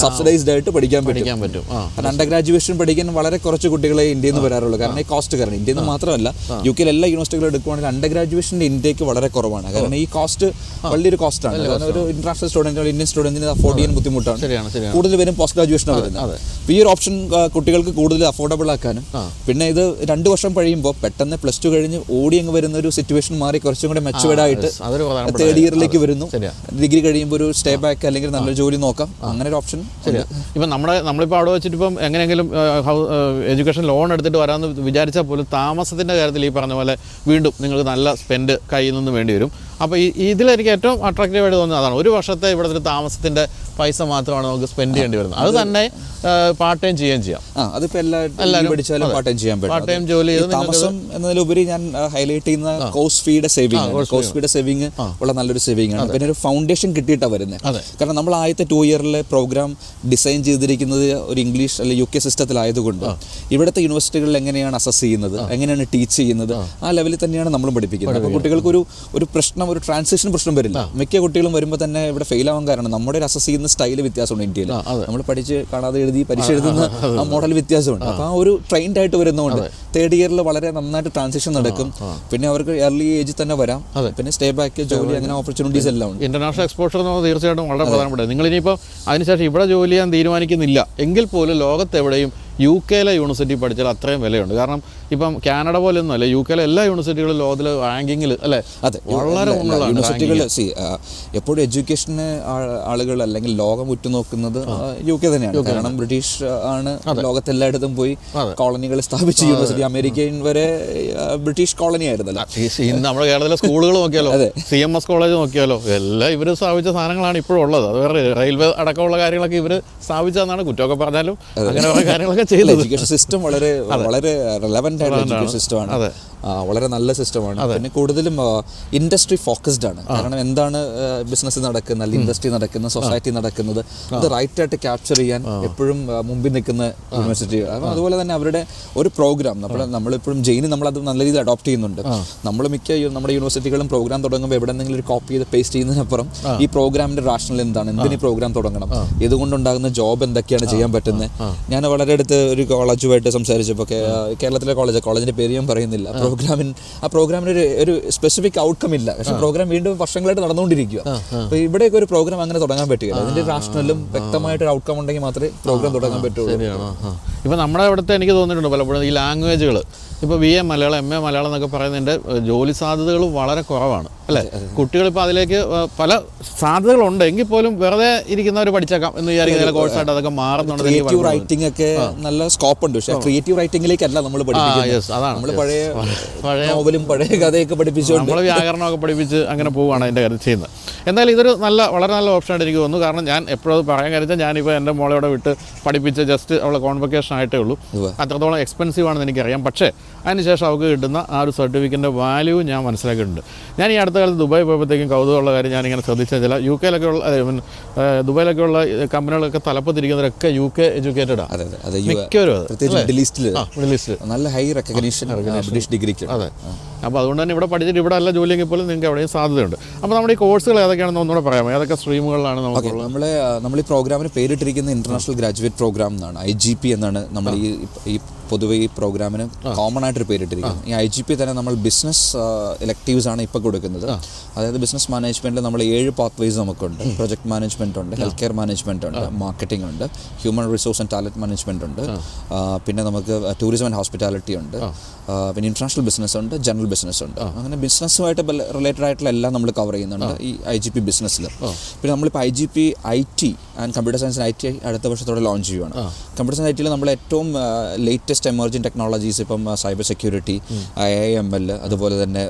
subsidised ആയിട്ട് പഠിക്കാൻ പഠിക്കാൻ പറ്റും. അണ്ടർ ഗ്രാജുവേഷൻ പഠിക്കാൻ വളരെ കുറച്ച് കുട്ടികളെ ഇന്ത്യയിൽ നിന്ന് വരാറുള്ളൂ. കാരണം ഈ കോസ്റ്റ് കാരണം. ഇന്ത്യയിൽ നിന്ന് മാത്രമല്ല യു കെയിൽ എല്ലാ യൂണിവേഴ്സിറ്റികളും എടുക്കുവാണെങ്കിൽ അണ്ടർ ഗ്രാജുവേഷന്റെ ഇൻടേക്ക് വളരെ കുറവാണ്. കാരണം ഈ കോസ്റ്റ് വലിയൊരു കോസ്റ്റാണ് കാരണം ഒരു ഇന്റർനാഷണൽ സ്റ്റുഡന്റ് ഇന്ത്യൻ സ്റ്റുഡന്റിന് അഫോർഡ് ചെയ്യാൻ ബുദ്ധിമുട്ടാണ്. കൂടുതൽ പേരും പോസ്റ്റ് ഗ്രാജുവേഷൻ വരുന്നത്. അപ്പോൾ ഈ ഒരു ഓപ്ഷൻ കുട്ടികൾക്ക് കൂടുതൽ അഫോർഡബിൾ ആക്കാനും പിന്നെ ഇത് രണ്ട് വർഷം കഴിയുമ്പോൾ പെട്ടെന്ന് പ്ലസ് ടു കഴിഞ്ഞ് ഓടി അങ്ങ് വരുന്ന ഒരു സിറ്റുവേഷൻ മാറി കുറച്ചും കൂടെ മെച്ചുവേർഡ് ആയിട്ട് തേർഡ് ഇയറിലേക്ക് വരുന്നു. ഡിഗ്രി കഴിയുമ്പോൾ ഒരു സ്റ്റേ ബാക്ക് അല്ലെങ്കിൽ നല്ലൊരു ജോലി നോക്കാം. അങ്ങനെ ഒരു ഓപ്ഷൻ ശരിയാ. ഇപ്പം നമ്മുടെ നമ്മളിപ്പോൾ അവിടെ വെച്ചിട്ട് ഇപ്പം എങ്ങനെയെങ്കിലും എഡ്യൂക്കേഷൻ ലോൺ എടുത്തിട്ട് വരാമെന്ന് വിചാരിച്ചാൽ പോലും താമസത്തിന്റെ കാര്യത്തിൽ ഈ പറഞ്ഞ പോലെ വീണ്ടും നിങ്ങൾക്ക് നല്ല സ്പെൻഡ് കയ്യിൽ നിന്ന് വേണ്ടി വരും. അപ്പോൾ ഈ ഇതിലെനിക്ക് ഏറ്റവും അട്രാക്റ്റീവ് ആയിട്ട് തോന്നുന്നത് അതാണ്. ഒരു വർഷത്തെ ഇവിടുത്തെ ഒരു താമസത്തിന്റെ പൈസ മാത്രമാണ് നമുക്ക് സ്പെൻഡ് ചെയ്യേണ്ടി വരുന്നത്. അത് തന്നെ പാർട്ട് ടൈം ചെയ്യുകയും ചെയ്യാം. ആ അതിപ്പോ എല്ലാ ഡിഗ്രി പഠിച്ചാലും പാർട്ട് ടൈം ചെയ്യാൻ പറ്റും. പാർട്ട് ടൈം ജോലി താമസം എന്നതിലുപരി ഞാൻ ഹൈലൈറ്റ് ചെയ്യുന്ന കോസ്റ്റ് ഫീയുടെ സേവിങ് കോസ്റ്റ് ഫീയുടെ സേവിങ് ഉള്ള നല്ലൊരു സേവിങ് ആണ്. പിന്നെ ഒരു ഫൗണ്ടേഷൻ കിട്ടിയിട്ടാണ് വരുന്നത്. കാരണം നമ്മൾ ആദ്യത്തെ ടു ഇയറിലെ പ്രോഗ്രാം ഡിസൈൻ ചെയ്തിരിക്കുന്നത് ഒരു ഇംഗ്ലീഷ് അല്ലെങ്കിൽ യു കെ സിസ്റ്റത്തിലായതുകൊണ്ട് ഇവിടുത്തെ യൂണിവേഴ്സിറ്റികളിൽ എങ്ങനെയാണ് അസസ് ചെയ്യുന്നത് എങ്ങനെയാണ് ടീച്ച് ചെയ്യുന്നത് ആ. ലെവലിൽ തന്നെയാണ് നമ്മൾ പഠിപ്പിക്കുന്നത്. അപ്പോൾ കുട്ടികൾക്ക് ഒരു ഒരു പ്രശ്നം ഒരു ട്രാൻസിഷൻ പ്രശ്നം വരില്ല. മിക്ക കുട്ടികളും വരുമ്പോൾ തന്നെ ഇവിടെ ഫെയിൽ ആവാൻ കാരണം നമ്മുടെ ഒരു അസസ് ചെയ്യുന്ന സ്റ്റൈൽ വ്യത്യാസമുണ്ട് ഇന്ത്യയിൽ. നമ്മൾ പഠിച്ച് കാണാതെ എഴുതി പരീക്ഷ എഴുതുന്ന ആ മോഡൽ വ്യത്യാസമുണ്ട്. അപ്പോൾ ആ ഒരു ട്രെയിൻഡ് ആയിട്ട് വരുന്നതുകൊണ്ട് തേർഡ് ഇയറിൽ വളരെ നന്നായിട്ട് ട്രാൻസിഷൻ നടക്കും. പിന്നെ അവർക്ക് എർലി ഏജിൽ തന്നെ വരാം. പിന്നെ സ്റ്റേ ബാക്ക് ജോലി അങ്ങനെ ഓപ്പർച്യൂണിറ്റീസ് എല്ലാം ഉണ്ട്. ഇന്റർനാഷണൽ എക്സ്പോഷർ എന്ന് തീർച്ചയായിട്ടും വളരെ പ്രധാനപ്പെട്ടത്. നിങ്ങൾ ഇനിയിപ്പോൾ അതിനുശേഷം ഇവിടെ ജോലി ചെയ്യാൻ തീരുമാനിക്കുന്നില്ല. എങ്കിൽ പോലും ലോകത്തെവിടെയും യു കെയിലെ യൂണിവേഴ്സിറ്റി പഠിച്ചാൽ അത്രയും വിലയുണ്ട്. കാരണം ഇപ്പം കാനഡ പോലെയൊന്നും അല്ല യു കെയിലെ എല്ലാ യൂണിവേഴ്സിറ്റികളും ലോകത്തിൽ റാങ്കിങ്ങിൽ അല്ലേ? അതെ വളരെ യൂണിവേഴ്സിറ്റികൾ സി എപ്പോഴും എഡ്യൂക്കേഷന് ആളുകൾ അല്ലെങ്കിൽ ലോകം ഉറ്റുനോക്കുന്നത് യു കെ തന്നെയാണ്. കാരണം ബ്രിട്ടീഷ് ആണ് ലോകത്തെല്ലായിടത്തും പോയി കോളനികൾ സ്ഥാപിച്ച യൂണിവേഴ്സിറ്റി. അമേരിക്കൻ വരെ ബ്രിട്ടീഷ് കോളനി ആയിരുന്നല്ലോ. ഇന്ന് നമ്മുടെ കേരളത്തിലെ സ്കൂളുകൾ നോക്കിയാലോ? സി എം എസ് കോളേജ് നോക്കിയാലോ? എല്ലാം ഇവർ സ്ഥാപിച്ച സാധനങ്ങളാണ് ഇപ്പോഴുള്ളത്. അത് വേറെ റെയിൽവേ അടക്കമുള്ള കാര്യങ്ങളൊക്കെ ഇവർ സ്ഥാപിച്ചതെന്നാണ് കുറ്റമൊക്കെ പറഞ്ഞാലും അങ്ങനെ കുറേ കാര്യങ്ങളൊക്കെ ചെയ്തത്. എഡ്യൂക്കേഷൻ സിസ്റ്റം വളരെ വളരെ റെലവന്റ് ആയിട്ടുള്ള എഡ്യൂക്കേഷൻ സിസ്റ്റമാണ് വളരെ നല്ല സിസ്റ്റമാണ് പിന്നെ കൂടുതലും ഇൻഡസ്ട്രി ഫോക്കസ്ഡ് ആണ്. കാരണം എന്താണ് ബിസിനസ് നടക്കുന്നത് അല്ലെങ്കിൽ ഇൻഡസ്ട്രി നടക്കുന്നത് സൊസൈറ്റി നടക്കുന്നത്. അത് റൈറ്റ് ആയിട്ട് ക്യാപ്ചർ ചെയ്യാൻ എപ്പോഴും മുമ്പിൽ നിൽക്കുന്ന യൂണിവേഴ്സിറ്റി അതുപോലെ തന്നെ അവരുടെ ഒരു പ്രോഗ്രാം നമ്മൾ നമ്മളിപ്പോഴും ജെയിൻ നമ്മൾ അത് നല്ല രീതിയിൽ അഡോപ്റ്റ് ചെയ്യുന്നുണ്ട്. നമ്മൾ മിക്ക നമ്മുടെ യൂണിവേഴ്സിറ്റികളും പ്രോഗ്രാം തുടങ്ങുമ്പോൾ എവിടെ എന്തെങ്കിലും ഒരു കോപ്പി ചെയ്ത് പേസ്റ്റ് ചെയ്യുന്നതിനപ്പുറം ഈ പ്രോഗ്രാമിന്റെ റാഷണൽ എന്താണ്? എന്തിന് പ്രോഗ്രാം തുടങ്ങണം? ഇതുകൊണ്ടുണ്ടാകുന്ന ജോബ് എന്തൊക്കെയാണ് ചെയ്യാൻ പറ്റുന്നത്? ഞാൻ വളരെ അടുത്ത് ഒരു കോളേജുമായിട്ട് സംസാരിച്ചപ്പോൾ കേരളത്തിലെ കോളേജ് കോളേജിന്റെ പേര് ഞാൻ പറയുന്നില്ല. പ്രോഗ്രാമിൻ ആ പ്രോഗ്രാമിന് ഒരു ഒരു സ്പെസിഫിക് ഔട്ട്കം ഇല്ല. പക്ഷെ പ്രോഗ്രാം വീണ്ടും വർഷങ്ങളായിട്ട് നടന്നുകൊണ്ടിരിക്കുക അപ്പോൾ ഇവിടെയൊക്കെ ഒരു പ്രോഗ്രാം അങ്ങനെ തുടങ്ങാൻ പറ്റുകയില്ല. അതിന്റെ രാഷ്ട്രീയം വ്യക്തമായിട്ട് ഒരു ഔട്ട്കം ഉണ്ടെങ്കിൽ മാത്രമേ പ്രോഗ്രാം തുടങ്ങാൻ പറ്റുള്ളൂ ഇപ്പോൾ നമ്മുടെ ഇവിടുത്തെ എനിക്ക് തോന്നിയിട്ടുണ്ട് പലപ്പോഴും ഈ ലാംഗ്വേജുകൾ ഇപ്പോൾ B A Malayalam M A Malayalam എന്നൊക്കെ പറയുന്നതിന്റെ ജോലി സാധ്യതകൾ വളരെ കുറവാണ് അല്ലേ? കുട്ടികളിപ്പോൾ അതിലേക്ക് പല സാധ്യതകളുണ്ട്. എങ്കിൽ പോലും വെറുതെ ഇരിക്കുന്നവർ പഠിച്ചേക്കാം എന്ന് വിചാരിക്കുന്ന കോഴ്സായിട്ട് അതൊക്കെ മാറുന്നുണ്ട് റൈറ്റിംഗ് ഒക്കെ നല്ല സ്കോപ്പ് ഉണ്ട്. പക്ഷേ ക്രിയേറ്റീവ് റൈറ്റിംഗിലേക്കല്ല നമ്മൾ യെസ് അതാണ് നമ്മൾ പഴയ പഴയ നോവലും പഴയ കഥയൊക്കെ പഠിപ്പിച്ചു നമ്മൾ വ്യാകരണമൊക്കെ പഠിപ്പിച്ച് അങ്ങനെ പോവുകയാണ് അതിന്റെ കാര്യം ചെയ്യുന്നത്. എന്തായാലും ഇതൊരു നല്ല വളരെ നല്ല ഓപ്ഷനായിട്ട് എനിക്ക് തോന്നുന്നു. കാരണം ഞാൻ എപ്പോഴും പറയാൻ കാര്യം ഞാനിപ്പോൾ എന്റെ മോളെ വിട്ട് പഠിപ്പിച്ച് ജസ്റ്റ് അവളെ കോൺവക്കേഷൻ ആയിട്ടേ ഉള്ളൂ. അത്രത്തോളം എക്സ്പെൻസീവ് ആണെന്ന് എനിക്കറിയാം. പക്ഷേ അതിനുശേഷം അവർക്ക് കിട്ടുന്ന ആ ഒരു സർട്ടിഫിക്കറ്റിന്റെ വാല്യൂ ഞാൻ മനസ്സിലാക്കിയിട്ടുണ്ട്. ഞാൻ ഈ അടുത്ത കാലത്ത് ദുബായ് പോയപ്പോഴത്തേക്കും കൗതുകമുള്ള കാര്യം ഞാനിങ്ങനെ ശ്രദ്ധിച്ച ചില യു കെയിലൊക്കെ ഉള്ള ദുബായിലൊക്കെ ഉള്ള കമ്പനികളൊക്കെ തലപ്പത്തിരിക്കുന്നവരൊക്കെ യു കെ എഡ്യൂക്കേറ്റഡ്. മിക്കവരും മിഡിൽ ഈസ്റ്റിൽ നല്ല ഹൈ റെക്കഗ്നീഷൻ ബ്രിട്ടീഷ് ഡിഗ്രിക്ക് അതെ. അപ്പോൾ അതുകൊണ്ട് തന്നെ ഇവിടെ പഠിച്ചിട്ട് ഇവിടെ അല്ല ജോലിയെങ്കിൽ പോലും നിങ്ങൾക്ക് എവിടെയും സാധ്യതയുണ്ട്. അപ്പോൾ നമ്മുടെ ഈ കോഴ്സുകൾ ഏതൊക്കെയാണെന്ന് ഒന്നുകൂടെ പറയാമോ? ഏതൊക്കെ സ്ട്രീമുകളിലാണ് നമുക്ക് നമ്മൾ നമ്മൾ ഈ പ്രോഗ്രാമിന് പേരിട്ടിരിക്കുന്ന ഇന്റർനാഷണൽ ഗ്രാജുവേറ്റ് പ്രോഗ്രാം എന്നാണ് ഐ ജി പി എന്നാണ് നമ്മൾ ഈ ഈ പൊതുവെ ഈ പ്രോഗ്രാമിന് കോമൺ ആയിട്ടൊരു പേരിട്ടിരിക്കുന്നത് ഈ ഐ ജി പി തന്നെ നമ്മൾ ബിസിനസ് ഇലക്റ്റീവ്സ് ആണ് ഇപ്പോൾ കൊടുക്കുന്നത്. അതായത് ബിസിനസ് മാനേജ്മെന്റിൽ നമ്മൾ ഏഴ് പാത്വേസ് നമുക്കുണ്ട്. പ്രൊജക്ട് മാനേജ്മെന്റ് ഉണ്ട് ഹെൽത്ത് കെയർ മാനേജ്മെന്റ് ഉണ്ട് മാർക്കറ്റിംഗ് ഉണ്ട് human resource and talent management ഉണ്ട്. പിന്നെ നമുക്ക് ടൂറിസം ആൻഡ് ഹോസ്പിറ്റാലിറ്റി ഉണ്ട്. പിന്നെ ഇന്റർനാഷണൽ ബിസിനസ് ഉണ്ട് ജനറൽ ബിസിനസ് ഉണ്ട്. അങ്ങനെ ബിസിനസ്സുമായിട്ട് റിലേറ്റഡ് ആയിട്ടുള്ള എല്ലാം നമ്മൾ കവർ ചെയ്യുന്നുണ്ട് ഈ ഐ ജി പി ബിസിനസ്സിൽ പിന്നെ നമ്മളിപ്പോൾ I G P I T and computer science I T അടുത്ത വർഷത്തോടെ ലോഞ്ച് ചെയ്യുവാണ്. കമ്പ്യൂട്ടർ സയൻസ് ഐ ടിയിൽ നമ്മൾ ഏറ്റവും ലേറ്റസ്റ്റ് എമർജിംഗ് ടെക്നോളജീസ് ഇപ്പം cyber security I I M L അതുപോലെ തന്നെ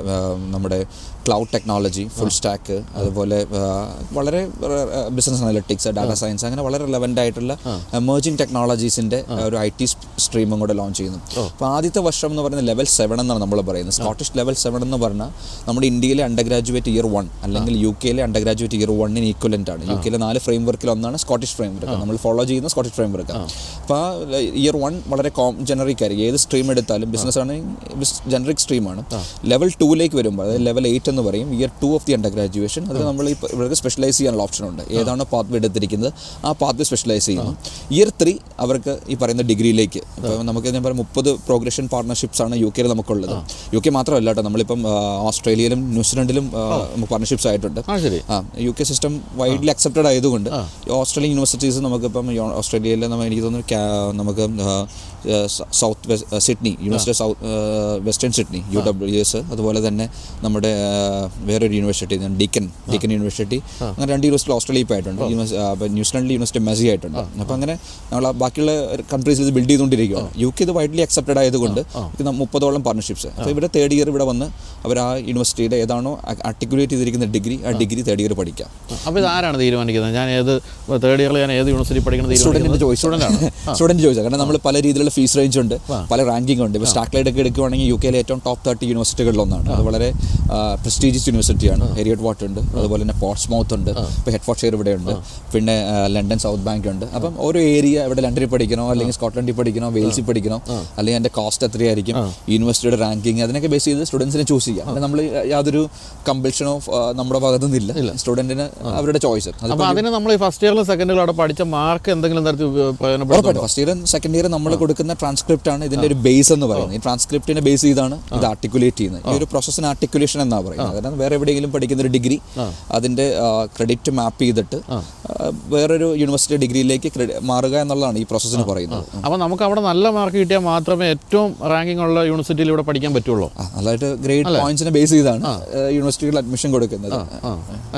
നമ്മുടെ ക്ലൗഡ് ടെക്നോളജി ഫുൾ സ്റ്റാക്ക് അതുപോലെ വളരെ ബിസിനസ് അനലിറ്റിക്സ് ഡാറ്റ സയൻസ് അങ്ങനെ വളരെ റിലവന്റ് ആയിട്ടുള്ള എമർജിംഗ് ടെക്നോളജീസിന്റെ ഒരു ഐ ടി സ്ട്രീമും കൂടെ ലോഞ്ച് ചെയ്യുന്നു. അപ്പോൾ ആദ്യത്തെ വർഷം എന്ന് പറയുന്നത് ലെവൽ സെവൻ എന്നാണ് നമ്മൾ പറയുന്നത്. സ്കോട്ടിഷ് ലെവൽ സെവൻ എന്ന് പറഞ്ഞാൽ നമ്മുടെ ഇന്ത്യയിലെ അണ്ടർ ഗ്രാജുവേറ്റ് ഇയർ വൺ അല്ലെങ്കിൽ യു കെയിലെ അണ്ടർ ഗ്രാജുവേറ്റ് ഇയർ വണ്ണിന് ഈക്വലന്റ് ആണ്. യു കെയിലെ നാല് ഫ്രെയിം വർക്കിൽ ഒന്നാണ് സ്കോട്ടിഷ് ഫ്രെയിം വർക്ക് നമ്മൾ ഫോളോ ചെയ്യുന്ന സ്കോട്ടിഷ് ഫ്രെയിം വർക്ക് അപ്പോൾ ഇയർ വൺ വളരെ കോം ജനറിക് ആയിരിക്കും. ഏത് സ്ട്രീം എടുത്താലും ബിസിനസ് ആണെങ്കിൽ ജനറിക് സ്ട്രീമാണ് ലെവൽ ടൂലേക്ക് വരുമ്പോൾ അതായത് ലെവൽ എയ്റ്റ് എന്ന് പറയും year two of the under graduation അത് നമ്മൾ ഇവർക്ക് സ്പെഷ്യലൈസ് ചെയ്യാനുള്ള ഓപ്ഷൻ ഉണ്ട്. ഏതാണ് പാത്ത് എടുത്തിരിക്കുന്നത്? ആ പാത്ത് സ്പെഷ്യലൈസ് ചെയ്യുന്നു. ഇയർ ത്രീ അവർക്ക് ഈ പറയുന്ന ഡിഗ്രിയിലേക്ക് ഇപ്പോൾ നമുക്ക് ഞാൻ പറയാം മുപ്പത് പ്രോഗ്രഷൻ പാർട്ണർഷിപ്സ് ആണ് യു കെയിൽ നമുക്കുള്ളത്. യു കെ മാത്രമല്ല കേട്ടോ നമ്മളിപ്പം ഓസ്ട്രേലിയയിലും ന്യൂസിലൻഡിലും പാർട്ണർഷിപ്സ് ആയിട്ടുണ്ട്. ആ U K system widely accepted ആയതുകൊണ്ട് ഓസ്ട്രേലിയൻ യൂണിവേഴ്സിറ്റീസ് നമുക്കിപ്പം ഓസ്ട്രേലിയയിലെ നമ്മൾ എനിക്ക് തോന്നുന്നു നമുക്ക് south west Sydney university south western Sydney U W S അതുപോലെ തന്നെ നമ്മുടെ വേറൊരു യൂണിവേഴ്സിറ്റി ഡിക്കൻ ഡിക്കൻ യൂണിവേഴ്സിറ്റി അങ്ങനെ രണ്ട് യൂണിവേഴ്സിറ്റി ഓസ്ട്രേലിയ അപ്പോൾ ന്യൂസിലൻഡിൽ യൂണിവേഴ്സിറ്റി മെസ്സി ആയിട്ടുണ്ട്. അപ്പോൾ അങ്ങനെ നമ്മൾ ബാക്കിയുള്ള കൺട്രീസ് ഇത് ബിൽഡ് ചെയ്തുകൊണ്ടിരിക്കുകയാണ്. യു കെ ഇത് വൈഡ്ലി അക്സെപ്റ്റഡ് ആയതുകൊണ്ട് മുപ്പതോളം പാർട്ണർഷിപ്സ് അപ്പോൾ ഇവിടെ തേർഡ് ഇയർ ഇവിടെ വന്ന് അവർ ആ യൂണിവേഴ്സിറ്റിയുടെ ഏതാണോ ആർട്ടിക്കുലേറ്റ് ചെയ്തിരിക്കുന്ന ഡിഗ്രി ആ ഡിഗ്രി തേർഡ് ഇയർ പഠിക്കാം. അപ്പോൾ ഇതാരാണ് തീരുമാനിക്കുന്നത്? ഞാൻ ഏത് തേർഡ് ഇയറിൽ ഞാൻ ഏത് യൂണിവേഴ്സിറ്റി പഠിക്കണം സ്റ്റുഡന്റിന്റെ ചോയ്സ് സ്റ്റുഡന്റ് ആണ്. സ്റ്റുഡന്റ് ചോയ്സ് കാരണം നമ്മൾ പല രീതിയിലുള്ള ഫീസ് റേഞ്ച് ഉണ്ട് പല റാങ്കിംഗ് ഉണ്ട്. ഇപ്പോൾ സ്റ്റാക്ലൈഡ് ഒക്കെ എടുക്കുവാണെങ്കിൽ യു കെയിലെ ഏറ്റവും ടോപ്പ് തേർട്ടി യൂണിവേഴ്സിറ്റികളിൽ ഒന്നാണ്. അത് വളരെ പ്രസ്റ്റീജിയസ് യൂണിവേഴ്സിറ്റിയാണ് ഹെരിയറ്റ് വാട്ട് ഉണ്ട്. അതുപോലെ തന്നെ പോർട്സ്മൗത്ത് ഉണ്ട്. ഇപ്പോൾ ഹെഡ്ഫോർഡ്ഷെയർ ഇവിടെ ഉണ്ട്. പിന്നെ ലണ്ടൻ സൗത്ത് ബാങ്ക് ഉണ്ട്. അപ്പം ഓരോ ഏരിയ ഇവിടെ ലണ്ടനിൽ പഠിക്കണോ അല്ലെങ്കിൽ സ്കോട്ട്ലൻഡിൽ പഠിക്കണോ വെയിൽസിൽ പഠിക്കണോ അല്ലെങ്കിൽ അതിന്റെ കോസ്റ്റ് എത്രയായിരിക്കും യൂണിവേഴ്സിറ്റിയുടെ റാങ്കിങ് അതിനൊക്കെ ബേസ് ചെയ്ത് സ്റ്റുഡൻസിനെ ചൂസ് ചെയ്യാം. നമ്മൾ യാതൊരു കമ്പൽഷനോ നമ്മുടെ ഭാഗത്തു നിന്നില്ല സ്റ്റുഡന്റിന് അവരുടെ ചോയ്സ് അതിന് നമ്മൾ ഫസ്റ്റ് ഇയറിലും സെക്കൻഡ് ഇയറിലും അവിടെ പഠിച്ച മാർക്ക് എന്തെങ്കിലും തരത്തിൽ ഫസ്റ്റ് ഇയർ സെക്കൻഡ് ഇയർ നമ്മൾ കൊടുക്കുന്ന ട്രാൻസ്ക്രിപ്റ്റ് ആണ് ഇതിന്റെ ഒരു ബേസ് എന്ന് പറയുന്നത്. ഈ ട്രാൻസ്ക്രിപ്റ്റിനെ ബേസ് ചെയ്താണ് ഇത് ആർട്ടിക്കുലേറ്റ് ചെയ്യുന്നത്. ഈ ഒരു പ്രോസസ്സിന് ആർട്ടിക്കുലേഷൻ എന്നാണ് പറയുന്നത്. അതായത് വേറെ എവിടെയെങ്കിലും പഠിക്കുന്ന ഒരു ഡിഗ്രി അതിന്റെ ക്രെഡിറ്റ് മാപ്പ് ചെയ്തിട്ട് വേറൊരു യൂണിവേഴ്സിറ്റി ഡിഗ്രിയിലേക്ക് മാറുക എന്നുള്ളതാണ് ഈ പ്രോസസ്സിന് പറയുന്നത്. അപ്പോൾ നമുക്ക് അവിടെ നല്ല മാർക്ക് കിട്ടിയാൽ മാത്രമേ ഏറ്റവും റാങ്കിങ് ഉള്ള യൂണിവേഴ്സിറ്റിയിൽ ഇവിടെ പഠിക്കാൻ പറ്റുള്ളൂ. നല്ലതായിട്ട് ഗ്രേഡ് പോയിന്റ്സിനെ ബേസ് ചെയ്താണ് യൂണിവേഴ്സിറ്റികളിൽ അഡ്മിഷൻ കൊടുക്കുന്നത്.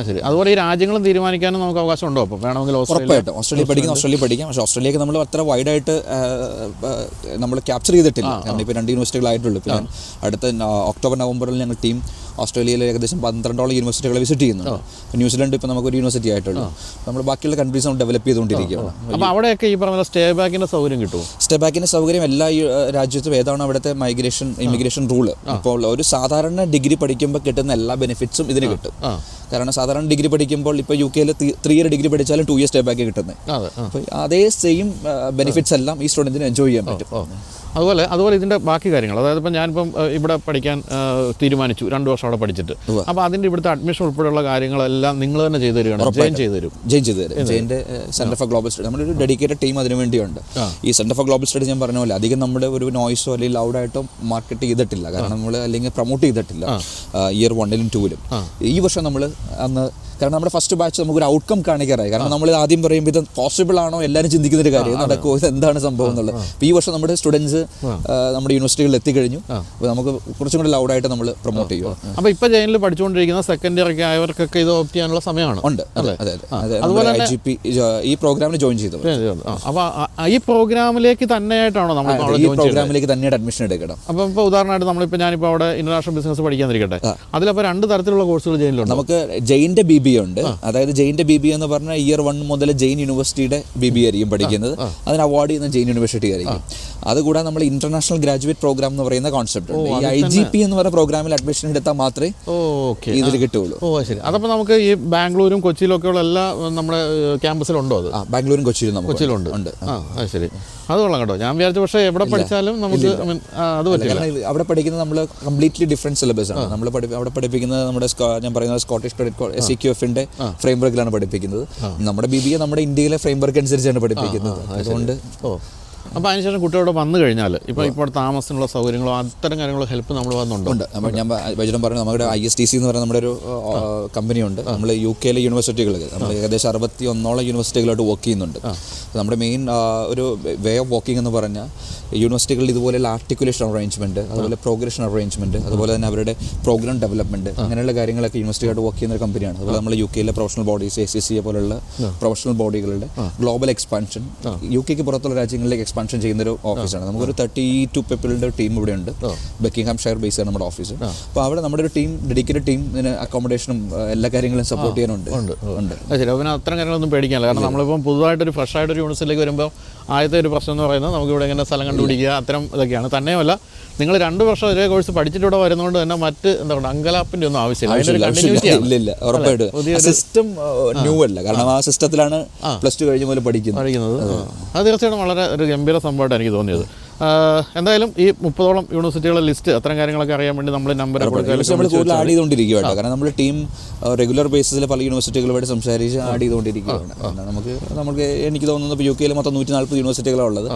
ശരി. അതുപോലെ ഈ രാജ്യങ്ങളും തീരുമാനിക്കാനും നമുക്ക് അവകാശം ഉണ്ടോ അപ്പോൾ വേണമെങ്കിൽ ഉറപ്പായിട്ടും. ഓസ്ട്രേലിയ പഠിക്കുന്ന ഓസ്ട്രേലിയ പഠിക്കാം. പക്ഷേ ഓസ്ട്രേലിയക്ക് നമ്മൾ അത്ര വൈഡായിട്ട് നമ്മൾ ക്യാപ്ചർ ചെയ്തിട്ടില്ല. കാരണം ഇപ്പോൾ രണ്ട് യൂണിവേഴ്സിറ്റികളായിട്ടുള്ളൂ ഞാൻ അടുത്ത ഒക്ടോബർ നവംബറിൽ ഞങ്ങൾ ടീം ഓസ്ട്രേലിയയിൽ ഏകദേശം പന്ത്രണ്ടോളം യൂണിവേഴ്സിറ്റികൾ വിസിറ്റ് ചെയ്യുന്നുണ്ട്. ന്യൂസിലൻഡ് ഇപ്പോൾ നമുക്കൊരു യൂണിവേഴ്സിറ്റി ആയിട്ടുള്ളൂ. നമ്മൾ ബാക്കിയുള്ള കൺട്രീസ് നമ്മൾ ഡെവലപ്പ് ചെയ്തുകൊണ്ടിരിക്കുകയാണ്. അപ്പോൾ അവിടെയൊക്കെ ഈ പറഞ്ഞ സ്റ്റേ ബാക്കിന്റെ സൗകര്യം കിട്ടും സ്റ്റേ ബാക്കിന്റെ സൗകര്യം എല്ലാ രാജ്യത്തും ഏതാണ് അവിടുത്തെ മൈഗ്രേഷൻ ഇമിഗ്രേഷൻ റൂൾ ഇപ്പോൾ ഒരു സാധാരണ ഡിഗ്രി പഠിക്കുമ്പോൾ കിട്ടുന്ന എല്ലാ ബെനിഫിറ്റ്സും ഇതിന് കിട്ടും. കാരണം സാധാരണ ഡിഗ്രി പഠിക്കുമ്പോൾ ഇപ്പോൾ യു കെയിൽ ത്രീ ഇയർ ഡിഗ്രി പഠിച്ചാലും ടു ഇയർ സ്റ്റേ ബാക്ക് കിട്ടുന്നത് അതെ അപ്പോൾ അതേ സെയിം ബെനിഫിറ്റ്സ് എല്ലാം ഈ സ്റ്റുഡന്റിന് എൻജോയ് ചെയ്യാൻ പറ്റും. അതുപോലെ അതുപോലെ ഇതിന്റെ ബാക്കി കാര്യങ്ങൾ. അതായത് ഇപ്പം ഞാനിപ്പം ഇവിടെ പഠിക്കാൻ തീരുമാനിച്ചു. രണ്ട് വർഷം അവിടെ പഠിച്ചിട്ട്. അപ്പോൾ അതിന്റെ ഇവിടുത്തെ അഡ്മിഷൻ ഉൾപ്പെടെയുള്ള കാര്യങ്ങളെല്ലാം നിങ്ങൾ തന്നെ ചെയ്തു തരികയാണ്. ജയിൻ ചെയ്തു തരും. ജെയിൻ ചെയ്തു തരും. ജെയിന്റെ സെന്റർ ഫോർ ഗ്ലോബൽ സ്റ്റഡി നമ്മുടെ ഒരു ഡെഡിക്കേറ്റഡ് ടീം അതിനു വേണ്ടിയുണ്ട്. ഈ സെന്റർ ഫോർ ഗ്ലോബൽ സ്റ്റഡി ഞാൻ പറഞ്ഞ പോലെ അധികം നമ്മുടെ ഒരു നോയ്സോ അല്ലെങ്കിൽ ലൗഡായിട്ടോ മാർക്കറ്റ് ചെയ്തിട്ടില്ല. കാരണം നമ്മൾ അല്ലെങ്കിൽ പ്രൊമോട്ട് ചെയ്തിട്ടില്ല. ഇയർ വണ്ണിലും ടൂവിലും ഈ വർഷം നമ്മൾ അന്ന് കാരണം നമ്മുടെ ഫസ്റ്റ് ബാച്ച് നമുക്ക് ഒരു ഔട്ട്കം കാണിക്കാറായി. കാരണം നമ്മൾ ആദ്യം പറയുമ്പോൾ ഇത് പോസിബിൾ ആണോ എല്ലാവരും ചിന്തിക്കുന്ന ഒരു കാര്യം. നടക്കുമോ ഇത് എന്താണ് സംഭവം എന്നുള്ളത്. അപ്പോൾ ഈ വർഷം നമ്മുടെ സ്റ്റുഡൻസ് നമ്മുടെ യൂണിവേഴ്സിറ്റികളിൽ എത്തിക്കഴിഞ്ഞു. അപ്പോൾ നമുക്ക് കുറച്ചും കൂടി ലൗഡായിട്ട് നമ്മൾ പ്രൊമോട്ട് ചെയ്യുക അപ്പോൾ ഇപ്പോൾ ജയിലിൽ പഠിച്ചുകൊണ്ടിരിക്കുന്ന സെക്കൻഡ് ഇയർ ഒക്കെ ആയവർക്കൊക്കെ ഇത് ഓപ്റ്റ് ചെയ്യാനുള്ള സമയമാണ്? ഉണ്ട്. അതെ അതെ അതെ. അതുപോലെ ഈ പ്രോഗ്രാമിന് ജോയിൻ ചെയ്തത് അപ്പോൾ ഈ പ്രോഗ്രാമിലേക്ക് തന്നെയായിട്ടാണോ നമ്മൾ ഈ പ്രോഗ്രാമിലേക്ക് തന്നെയായിട്ട് അഡ്മിഷൻ എടുക്കണം. അപ്പോൾ ഇപ്പോൾ ഉദാഹരണമായിട്ട് നമ്മളിപ്പോൾ ഞാനിപ്പോൾ അവിടെ ഇന്റർനാഷണൽ ബിസിനസ് പഠിക്കാൻ ഇരിക്കട്ടെ അതിലപ്പോൾ രണ്ട് തരത്തിലുള്ള കോഴ്സുകൾ ജയിലിലുണ്ട് നമുക്ക് ജെയിന്റെ ബി ബി ഉണ്ട്. അതായത് ജെയിന്റെ ബി ബി എന്ന് പറഞ്ഞാൽ ഇയർ വൺ മുതൽ ജെയിൻ യൂണിവേഴ്സിറ്റിയുടെ ബി ബി ആയിരിക്കും പഠിക്കുന്നത്. അതിന് അവാർഡ് ചെയ്യുന്ന ജെയിൻ യൂണിവേഴ്സിറ്റി ആയിരിക്കും. അതുകൂടാതെ നമ്മൾ ഇന്റർനാഷണൽ ഗ്രാജുവേറ്റ് പ്രോഗ്രാം എന്ന് പറയുന്ന കോൺസെപ്റ്റ് ഉണ്ട്. ഈ ഐ ജി പി എന്ന് പറയുന്ന പ്രോഗ്രാമിൽ അഡ്മിഷൻ എടുത്താൽ മാത്രമേ ഇതിൽ കിട്ടുള്ളൂ ഓ ശരി. അതപ്പോൾ നമുക്ക് ഈ ബാംഗ്ലൂരും കൊച്ചിയിലും ഒക്കെ ഉള്ള എല്ലാ നമ്മുടെ ക്യാമ്പസിലുണ്ടോ അത്? ബാംഗ്ലൂരും കൊച്ചിയിലും നമുക്ക് കൊച്ചിയിലുണ്ട്. ഉണ്ട്. ആ ശരി. അത് കൊള്ളാം കേട്ടോ. ഞാൻ വിചാരിച്ചു പക്ഷേ എവിടെ പഠിച്ചാലും നമുക്ക് അത് പറ്റില്ല. അവിടെ പഠിക്കുന്നത് നമ്മൾ കംപ്ലീറ്റ്ലി ഡിഫറെന്റ് സിലബസ് ആണ്. നമ്മൾ അവിടെ പഠിപ്പിക്കുന്നത് നമ്മുടെ ഞാൻ പറയുന്നത് സ്കോട്ടിഷ് ക്രെഡിറ്റ് എസ് ക്യു എഫിന്റെ ഫ്രെയിം വർക്കിലാണ് പഠിപ്പിക്കുന്നത്. നമ്മുടെ ബി ബി എ നമ്മുടെ ഇന്ത്യയിലെ ഫ്രെയിംവർക്ക് അനുസരിച്ചാണ് പഠിപ്പിക്കുന്നത്. അതുകൊണ്ട് ഓ. അപ്പോൾ അതിനുശേഷം കുട്ടികളോട് വന്നു കഴിഞ്ഞാൽ ഇപ്പോൾ ഇപ്പോൾ താമസത്തിനുള്ള സൗകര്യങ്ങളോ അത്തരം കാര്യങ്ങളോ ഹെൽപ്പ് നമ്മൾ വന്നുണ്ടോ ഉണ്ട്. അപ്പോൾ ഞാൻ വൈദ്യുതം പറഞ്ഞു നമ്മുടെ ഐ എസ് ടി സി എന്ന് പറയുന്ന നമ്മുടെ ഒരു കമ്പനിയുണ്ട്. നമ്മൾ യു കെയിലെ യൂണിവേഴ്സിറ്റികൾ നമ്മൾ ഏകദേശം അറുപത്തി ഒന്നോളം യൂണിവേഴ്സിറ്റികളായിട്ട് വർക്ക് ചെയ്യുന്നുണ്ട് നമ്മുടെ മെയിൻ ഒരു വേ ഓഫ് വർക്കിംഗ് എന്ന് പറഞ്ഞാൽ യൂണിവേഴ്സിറ്റികളിൽ ഇതുപോലെയുള്ള ആർട്ടിക്കുലേഷൻ അറേഞ്ച്മെന്റ് അതുപോലെ പ്രോഗ്രഷൻ അറേഞ്ച്മെന്റ് അതുപോലെ തന്നെ അവരുടെ പ്രോഗ്രാം ഡെവലപ്മെന്റ് അങ്ങനെയുള്ള കാര്യങ്ങളൊക്കെ യൂണിവേഴ്സിറ്റിയായിട്ട് വർക്ക് ചെയ്യുന്ന ഒരു കമ്പനിയാണ് അതുപോലെ നമ്മൾ യു കെയിലെ professional bodies A C C പോലുള്ള പ്രൊഫഷണൽ ബോഡികളുടെ ഗ്ലോബൽ എക്സ്പാൻഷൻ യു കെക്ക് പുറത്തുള്ള രാജ്യങ്ങളിലേക്ക് എക്സ്പാൻഷൻ ചെയ്യുന്ന ഒരു ഓഫീസാണ് നമുക്കൊരു തേർട്ടി ടു പീപ്പിളുടെ ടീം ഇവിടെ ഉണ്ട്. ബക്കിംഗ്ഹാം ഷെയർ ബേസ് ആണ് നമ്മുടെ ഓഫീസ് അപ്പോൾ അവിടെ നമ്മുടെ ഒരു ടീം ഡെഡിക്കേറ്റഡ് ടീം ഇതിന് അക്കോമഡേഷനും എല്ലാ കാര്യങ്ങളും സപ്പോർട്ട് ചെയ്യാനുണ്ട്. ഉണ്ട്. ശരി. അത്തരം കാര്യങ്ങളൊന്നും പേടിക്കാനില്ല. കാരണം നമ്മളിപ്പം പുതുതായിട്ടൊരു ഫ്രഷ് ആയിട്ടൊരു യൂണിവേഴ്സിറ്റിയിലേക്ക് വരുമ്പോൾ ആദ്യത്തെ ഒരു പ്രശ്നം എന്ന് പറയുന്നത് നമുക്ക് ഇവിടെ ഇങ്ങനെ സ്ഥലം കണ്ടുപിടിക്കുക അത്തരം ഇതൊക്കെയാണ്. തന്നെയുമല്ല നിങ്ങൾ രണ്ട് വർഷം ഒരേ കോഴ്സ് പഠിച്ചിട്ട് ഇവിടെ വരുന്നതുകൊണ്ട് തന്നെ മറ്റ് എന്താ പറയുക അങ്കലാപ്പിന്റെ ഒന്നും ആവശ്യമില്ല. അതിനൊരു കണ്ടിന്യൂറ്റി സിസ്റ്റം ന്യൂ അല്ല? കാരണം ആ സിസ്റ്റത്തിലാണ് പ്ലസ് ടു കഴിഞ്ഞ പോലെ പഠിക്കുന്നത്. പഠിക്കുന്നത്. അത്. തീർച്ചയായിട്ടും വളരെ ഒരു ഗംഭീര സംഭവമായിട്ട് എനിക്ക് തോന്നിയത്. എന്തായാലും ഈ മുപ്പതോളം യൂണിവേഴ്സിറ്റികളുടെ ലിസ്റ്റ് അത്തരം കാര്യങ്ങളൊക്കെ അറിയാൻ വേണ്ടി നമ്മൾ നമ്പർ നമ്മൾ കൂടുതൽ ആഡ് ചെയ്തുകൊണ്ടിരിക്കുകയാണ് കാരണം നമ്മൾ ടീം റെഗുലർ ബേസിസിൽ പല യൂണിവേഴ്സിറ്റികളുമായിട്ട് സംസാരിച്ച് ആഡ് ചെയ്തുകൊണ്ടിരിക്കുകയാണ്. നമുക്ക് നമുക്ക് എനിക്ക് തോന്നുന്നത് ഇപ്പോൾ യു കെയിൽ മൊത്തം നൂറ്റി നാൽപ്പത് യൂണിവേഴ്സിറ്റികളാണ് ഉള്ളത്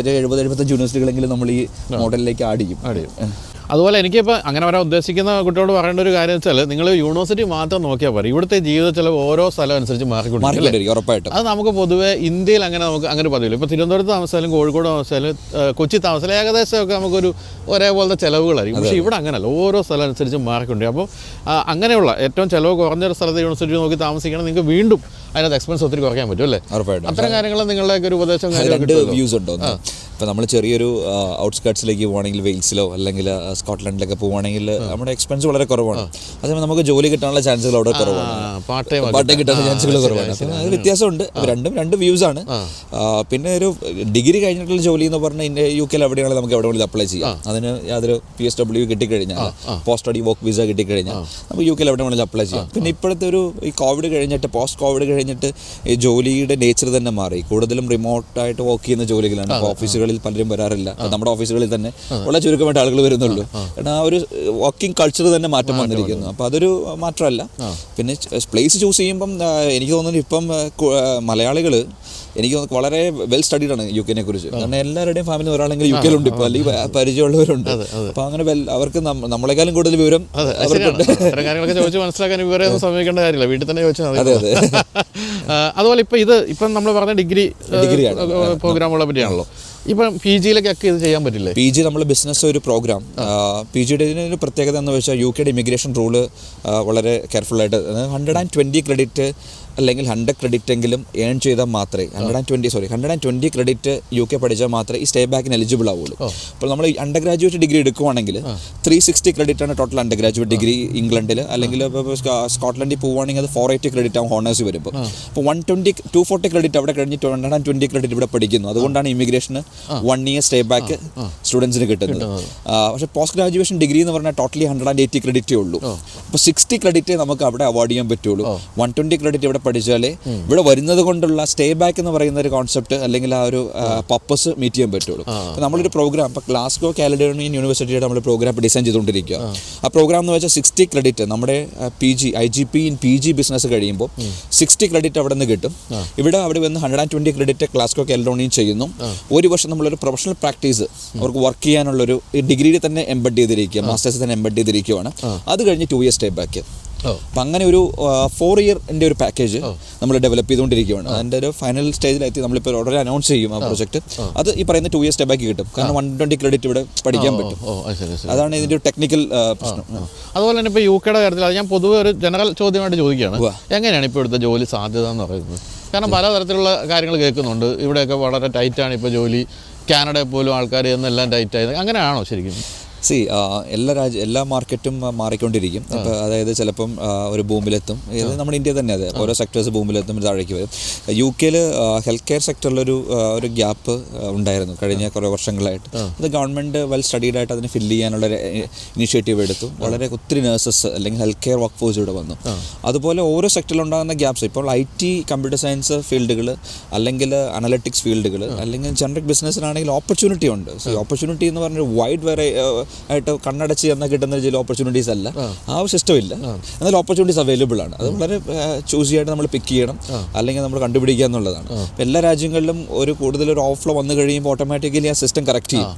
ഒരു എഴുപത് എഴുപത്തഞ്ച് യൂണിവേഴ്സിറ്റികളെങ്കിലും നമ്മൾ ഈ മോഡലിലേക്ക് ആഡ് ചെയ്യും. ആഡ് ചെയ്യും. അതുപോലെ എനിക്കിപ്പോൾ അങ്ങനെ വരാൻ ഉദ്ദേശിക്കുന്ന കുട്ടിയോട് പറയേണ്ട ഒരു കാര്യം വെച്ചാൽ നിങ്ങൾ യൂണിവേഴ്സിറ്റി മാത്രം നോക്കിയാൽ പോരെ. ഇവിടുത്തെ ജീവിത ചിലവ് ഓരോ സ്ഥലം അനുസരിച്ച് മാറിക്കൊണ്ടിരിക്കും ഉറപ്പായിട്ടും. അത് നമുക്ക് പൊതുവെ ഇന്ത്യയിൽ അങ്ങനെ നമുക്ക് അങ്ങനെ പതിവില്ല. ഇപ്പോൾ തിരുവനന്തപുരത്ത് താമസിച്ചാലും കോഴിക്കോട് താമസിച്ചാലും കൊച്ചി താമസിച്ചാലും ഏകദേശമൊക്കെ നമുക്കൊരു ഒരേപോലത്തെ ചിലവുകളായിരിക്കും. പക്ഷേ ഇവിടെ അങ്ങനെയല്ല ഓരോ സ്ഥലം അനുസരിച്ച് മാറിക്കൊണ്ടിരിക്കും. അപ്പോൾ അങ്ങനെയുള്ള ഏറ്റവും ചിലവ് കുറഞ്ഞൊരു സ്ഥലത്ത് യൂണിവേഴ്സിറ്റി നോക്കി താമസിക്കണം. നിങ്ങൾക്ക് വീണ്ടും അതിനകത്ത് എക്സ്പെൻസ് ഒത്തിരി കുറയ്ക്കാൻ പറ്റും അല്ലേ? ഉറപ്പായിട്ടും. അത്തരം കാര്യങ്ങൾ നിങ്ങളുടെ ഒരു ഉപദേശം രണ്ട് വ്യൂസ് ഉണ്ടോ? ഇപ്പം നമ്മൾ ചെറിയൊരു ഔട്ട്സ്കട്ട്സിലേക്ക് പോവുകയാണെങ്കിൽ വെയിൽസിലോ അല്ലെങ്കിൽ സ്കോട്ട്ലൻഡിലൊക്കെ പോവുകയാണെങ്കിൽ നമ്മുടെ എക്സ്പെൻസ് വളരെ കുറവാണ്. അതേപോലെ നമുക്ക് ജോലി കിട്ടാനുള്ള ചാൻസുകൾ അവിടെ കുറവാണ്. പാട്ടേ കിട്ടാനുള്ള ചാൻസുകൾ കുറവാണ്. അത് വ്യത്യാസമുണ്ട്. രണ്ടും രണ്ട് വ്യൂസ് ആണ്. പിന്നെ ഒരു ഡിഗ്രി കഴിഞ്ഞിട്ടുള്ള ജോലി എന്ന് പറഞ്ഞാൽ ഇന്ത്യ യു കെയിൽ എവിടെയാണെങ്കിലും നമുക്ക് എവിടെ വേണമെങ്കിലും അപ്ലൈ ചെയ്യാം. അതിന് യാതൊരു പി എസ് ഡബ്ല്യു കിട്ടിക്കഴിഞ്ഞാൽ പോസ്റ്റ് സ്റ്റഡി വർക്ക് വിസ കിട്ടിക്കഴിഞ്ഞാൽ നമുക്ക് യു കെയിൽ എവിടെ വേണമെങ്കിലും അപ്ലൈ ചെയ്യാം. പിന്നെ ഇപ്പോഴത്തെ ഒരു ഈ കോവിഡ് കഴിഞ്ഞിട്ട് പോസ്റ്റ് കോവിഡ് കഴിഞ്ഞിട്ട് ഈ ജോലിയുടെ നേച്ചർ തന്നെ മാറി. കൂടുതലും റിമോട്ടായിട്ട് വർക്ക് ചെയ്യുന്ന ജോലികളാണ്. ഓഫീസുകളിൽ പലരും വരാറില്ല. നമ്മുടെ ഓഫീസുകളിൽ തന്നെ വളരെ ചുരുക്കമായിട്ട് ആളുകൾ വരുന്നുള്ളൂ. കാരണം ആ ഒരു വർക്കിംഗ് കൾച്ചർ തന്നെ മാറ്റം വന്നിരിക്കുന്നു. അപ്പോൾ അതൊരു മാറ്റമല്ല. പിന്നെ പ്ലേസ് ചൂസ് ചെയ്യുമ്പം എനിക്ക് തോന്നുന്നു ഇപ്പം മലയാളികൾ എനിക്ക് തോന്നുന്നു വളരെ വെൽ സ്റ്റഡീഡ് ആണ് യു കെനെ കുറിച്ച്. കാരണം എല്ലാവരുടെയും ഫാമിലി ഒരാളെങ്കിലും യു കെയിലുണ്ട് ഇപ്പോൾ അല്ലെങ്കിൽ പരിചയമുള്ളവരുണ്ട്. അപ്പോൾ അങ്ങനെ വെൽ അവർക്ക് നമ്മ- നമ്മളെക്കാളും കൂടുതൽ വിവരം കാര്യങ്ങളൊക്കെ ചോദിച്ച് മനസ്സിലാക്കാൻ വിവരം സമീപിക്കേണ്ട കാര്യമില്ല. വീട്ടിൽ തന്നെ ചോദിച്ചാൽ അതെ, അതെ. അതുപോലെ ഇപ്പം ഇത് ഇപ്പം നമ്മൾ പറഞ്ഞ ഡിഗ്രി ഡിഗ്രിയാണ്. പ്രോഗ്രാമുകളെ പറ്റിയാണല്ലോ. ഇപ്പം പി ജിയിലേക്കൊക്കെ ഇത് ചെയ്യാൻ പറ്റില്ലേ? പി ജി നമ്മൾ ബിസിനസ് ഒരു പ്രോഗ്രാം പി ജിയുടെ ഒരു പ്രത്യേകത എന്ന് വെച്ചാൽ യു കെയുടെ ഇമിഗ്രേഷൻ റൂൾ വളരെ കെയർഫുള്ളായിട്ട് ഹൺഡ്രഡ് ആൻഡ് ട്വന്റി ക്രെഡിറ്റ് അല്ലെങ്കിൽ ഹൺഡ്രഡ് ക്രെഡിറ്റ് എങ്കിലും ഏൺ ചെയ്താൽ മാത്രമേ hundred and twenty sorry hundred and twenty credit U K പഠിച്ചാൽ മാത്രമേ ഈ സ്റ്റേ ബാക്കിന് എലിജിബിൾ ആവുള്ളൂ. അപ്പോൾ നമ്മൾ അണ്ടർ ഗ്രാജുവേറ്റ് ഡിഗ്രി എടുക്കുവാണെങ്കിൽ ത്രീ സിക്സ്റ്റി ക്രെഡിറ്റ് ആണ് ടോട്ടൽ അണ്ടർ ഗ്രാജുവേറ്റ് ഡിഗ്രി ഇംഗ്ലണ്ടിൽ അല്ലെങ്കിൽ സ്കോട്ട്ലൻഡിൽ പോവുകയാണെങ്കിൽ അത് ഫോർ എയ്റ്റി ക്രെഡിറ്റ് ആവും ഹോണേഴ്സ് വരുമ്പോൾ. അപ്പോൾ one twenty two forty credit അവിടെ കഴിഞ്ഞ് ഹൺഡ്രഡ് ആൻഡ് ട്വന്റി ക്രെഡിറ്റ് ഇവിടെ പഠിക്കുന്നു. അതുകൊണ്ടാണ് ഇമിഗ്രേഷന് വൺ ഇയർ സ്റ്റേ ബാക്ക് സ്റ്റുഡൻസിന് കിട്ടുന്നത്. പക്ഷെ പോസ്റ്റ് ഗ്രാജുവേഷൻ ഡിഗ്രി എന്ന് പറഞ്ഞാൽ ടോട്ടലി ഹൺഡ്രഡ് ആൻഡ് എയ്റ്റി ക്രെഡിറ്റേ ഉള്ളൂ. അപ്പോൾ സിക്സ്റ്റി ക്രെഡിറ്റ് നമുക്ക് അവിടെ അവാർഡ് ചെയ്യാൻ പറ്റുള്ളൂ. വൺ ട്വന്റി ക്രെഡിറ്റ് ഇവിടെ പഠിച്ചാലേ ഇവിടെ വരുന്നത് കൊണ്ടുള്ള സ്റ്റേ ബാക്ക് എന്ന് പറയുന്ന ഒരു കോൺസെപ്റ്റ് അല്ലെങ്കിൽ ആ ഒരു പർപ്പസ് മീറ്റ് ചെയ്യാൻ പറ്റുള്ളൂ. അപ്പോൾ നമ്മളൊരു പ്രോഗ്രാം ഇപ്പോൾ ഗ്ലാസ്ഗോ കാലിഡോണിയൻ യൂണിവേഴ്സിറ്റിയുടെ നമ്മൾ പ്രോഗ്രാം ഡിസൈൻ ചെയ്തുകൊണ്ടിരിക്കുക ആ. പ്രോഗ്രാം എന്ന് വെച്ചാൽ സിക്സ്റ്റി ക്രെഡിറ്റ് നമ്മുടെ P G I G P in P G business കഴിയുമ്പോൾ സിക്സ്റ്റി ക്രെഡിറ്റ് അവിടെ നിന്ന് കിട്ടും. ഇവിടെ അവിടെ വന്ന് hundred and twenty credit Glasgow Caledonian ചെയ്യുന്നു. ഒരു വർഷം നമ്മളൊരു പ്രൊഫഷണൽ പ്രാക്ടീസ് അവർക്ക് വർക്ക് ചെയ്യാനുള്ളൊരു ഡിഗ്രിയിൽ തന്നെ എംബഡ് ചെയ്തിരിക്കുക മാസ്റ്റേഴ്സ് തന്നെ എംബഡ് ചെയ്തിരിക്കുകയാണ് അത് കഴിഞ്ഞ് ടു ഇയർ സ്റ്റേ ബാക്ക് അപ്പം അങ്ങനെ ഒരു ഫോർ ഇയറിന്റെ ഒരു പാക്കേജ് നമ്മൾ ഡെവലപ്പ് ചെയ്തുകൊണ്ടിരിക്കുകയാണ് അതിന്റെ ഒരു ഫൈനൽ സ്റ്റേജിലെത്തി നമ്മളിപ്പോൾ ഉടനെ അനൗൺസ് ചെയ്യും ആ പ്രോജക്റ്റ് അത് ഈ പറയുന്ന ടു ഇയർ സ്റ്റേ ബാക്ക് കിട്ടും. കാരണം വൺ ട്വന്റി ക്രെഡിറ്റ് ഇവിടെ പഠിക്കാൻ പറ്റും. അതാണ് ഇതിന്റെ ഒരു ടെക്നിക്കൽ പ്രശ്നം. അതുപോലെ തന്നെ ഇപ്പോൾ യു കെയുടെ കാര്യത്തിൽ അത് ഞാൻ പൊതുവെ ഒരു ജനറൽ ചോദ്യമായിട്ട് ചോദിക്കുകയാണ്. എങ്ങനെയാണ് ഇപ്പോൾ ഇവിടുത്തെ ജോലി സാധ്യത എന്ന് പറയുന്നത്? കാരണം പലതരത്തിലുള്ള കാര്യങ്ങൾ കേൾക്കുന്നുണ്ട്. ഇവിടെയൊക്കെ വളരെ ടൈറ്റാണ് ഇപ്പോൾ ജോലി. കാനഡയിൽ പോലും ആൾക്കാർ എന്നെല്ലാം ടൈറ്റായത് അങ്ങനെയാണോ ശരിക്കും? സി എല്ലാ രാജ്യ എല്ലാ മാർക്കറ്റും മാറിക്കൊണ്ടിരിക്കും. അപ്പോൾ അതായത് ചിലപ്പം ഒരു ഭൂമിലെത്തും ഇത് നമ്മുടെ ഇന്ത്യ തന്നെ അതെ. ഓരോ സെക്ടേഴ്സ് ഭൂമിലെത്തും താഴേക്ക് വരും. യു കെയിൽ ഹെൽത്ത് കെയർ സെക്ടറിലൊരു ഒരു ഗ്യാപ്പ് ഉണ്ടായിരുന്നു കഴിഞ്ഞ കുറേ വർഷങ്ങളായിട്ട്. അത് ഗവൺമെന്റ് വെൽ സ്റ്റഡീഡ് ആയിട്ട് അതിന് ഫില്ല് ചെയ്യാനുള്ള ഇനിഷ്യേറ്റീവ് എടുത്തു. വളരെ ഒത്തിരി നഴ്സസ് അല്ലെങ്കിൽ ഹെൽത്ത് കെയർ വർക്ക് ഫോഴ്സ് ഇവിടെ വന്നു. അതുപോലെ ഓരോ സെക്ടറിലുണ്ടാകുന്ന ഗ്യാപ്സ് ഇപ്പോൾ ഐ ടി കമ്പ്യൂട്ടർ സയൻസ് ഫീൽഡുകൾ അല്ലെങ്കിൽ അനലറ്റിക്സ് ഫീൽഡുകൾ അല്ലെങ്കിൽ ജനറിക് ബിസിനസ്സിനാണെങ്കിൽ ഓപ്പർച്യൂണിറ്റി ഉണ്ട്. സോ ഓപ്പർച്യൂണിറ്റി എന്ന് പറഞ്ഞൊരു വൈഡ് വെറൈ ആയിട്ട് കണ്ണടച്ച് എന്നാൽ കിട്ടുന്ന ചില ഓപ്പർച്യൂണിറ്റീസ് അല്ല. ആ. ഒരു സിസ്റ്റം ഇല്ല എന്നാൽ ഓപ്പർച്യൂണിറ്റീസ് അവൈലബിൾ ആണ്. അത് വളരെ ചൂസി ആയിട്ട് നമ്മൾ പിക്ക് ചെയ്യണം. അല്ലെങ്കിൽ നമ്മൾ കണ്ടുപിടിക്കുക എന്നുള്ളതാണ്. എല്ലാ രാജ്യങ്ങളിലും ഒരു കൂടുതൽ ഒരു ഓഫ്ലോ വന്നു കഴിയുമ്പോൾ ഓട്ടോമാറ്റിക്കലി ആ സിസ്റ്റം കറക്റ്റ് ചെയ്യും.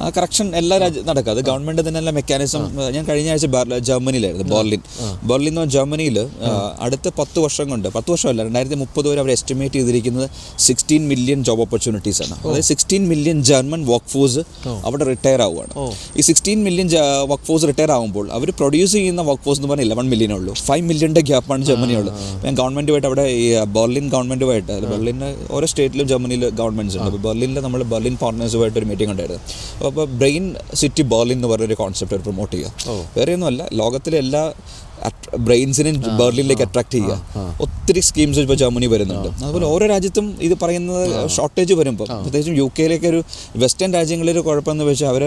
ആ കറക്ഷൻ എല്ലാ രാജ്യം നടക്കുക അത് ഗവൺമെന്റ് തന്നെ എല്ലാ മെക്കാനിസം ഞാൻ കഴിഞ്ഞ ആഴ്ച ജർമ്മനിയിലായിരുന്നു ബെർലിൻ. ബെർലിൻ എന്ന് ജർമ്മനിയിൽ അടുത്ത പത്ത് വർഷം കൊണ്ട് പത്ത് വർഷമല്ല രണ്ടായിരത്തി മുപ്പത് വരെ അവർ എസ്റ്റിമേറ്റ് ചെയ്തിരിക്കുന്നത് സിക്സ്റ്റീൻ മില്യൺ ജോബ് ഓപ്പർച്യൂണിറ്റീസ് ആണ്. അതായത് sixteen million German workforce അവിടെ റിട്ടയർ ആവുകയാണ്. ഈ sixteen million workforce retire ആകുമ്പോൾ അവർ പ്രൊഡ്യൂസ് ചെയ്യുന്ന വർക്ക് ഫോഴ്സ് എന്ന് പറഞ്ഞാൽ ഇലവൻ മില്യൺ ഉള്ളൂ. ഫൈവ് മില്യന്റെ ഗ്യാപ്പാണ് ജർമ്മനിയുള്ളത് ഞാൻ ഗവൺമെന്റുമായിട്ട് അവിടെ ഈ ബെർലിൻ ഗവൺമെന്റുമായിട്ട് ബെർലിൻ ഓരോ സ്റ്റേറ്റിലും ജർമ്മനിയിൽ ഗവൺമെന്റ്സ് ഉണ്ട്. അപ്പോൾ ബെർലിനിൽ നമ്മൾ ബെർലിൻ പാർട്ട്നേഴ്സുമായിട്ട് ഒരു മീറ്റിംഗ് ഉണ്ടായിരുന്നു. അപ്പോൾ ബ്രെയിൻ സിറ്റി ബെർലിൻ എന്ന് പറഞ്ഞൊരു കോൺസെപ്റ്റ് പ്രൊമോട്ട് ചെയ്യുക. വേറെ ഒന്നുമല്ല ലോകത്തിലെ എല്ലാ ബ്രെയിൻസിനെ ബെർലിനിലേക്ക് അട്രാക്ട് ചെയ്യുക. ഒത്തിരി സ്കീംസ് ഇപ്പോൾ ജർമ്മനി വരുന്നുണ്ട്. അതുപോലെ ഓരോ രാജ്യത്തും ഇത് പറയുന്നത് ഷോർട്ടേജ് വരുമ്പോൾ പ്രത്യേകിച്ചും യു കെയിലേക്ക് ഒരു വെസ്റ്റേൺ രാജ്യങ്ങളിൽ ഒരു കുഴപ്പമെന്ന് വെച്ചാൽ അവർ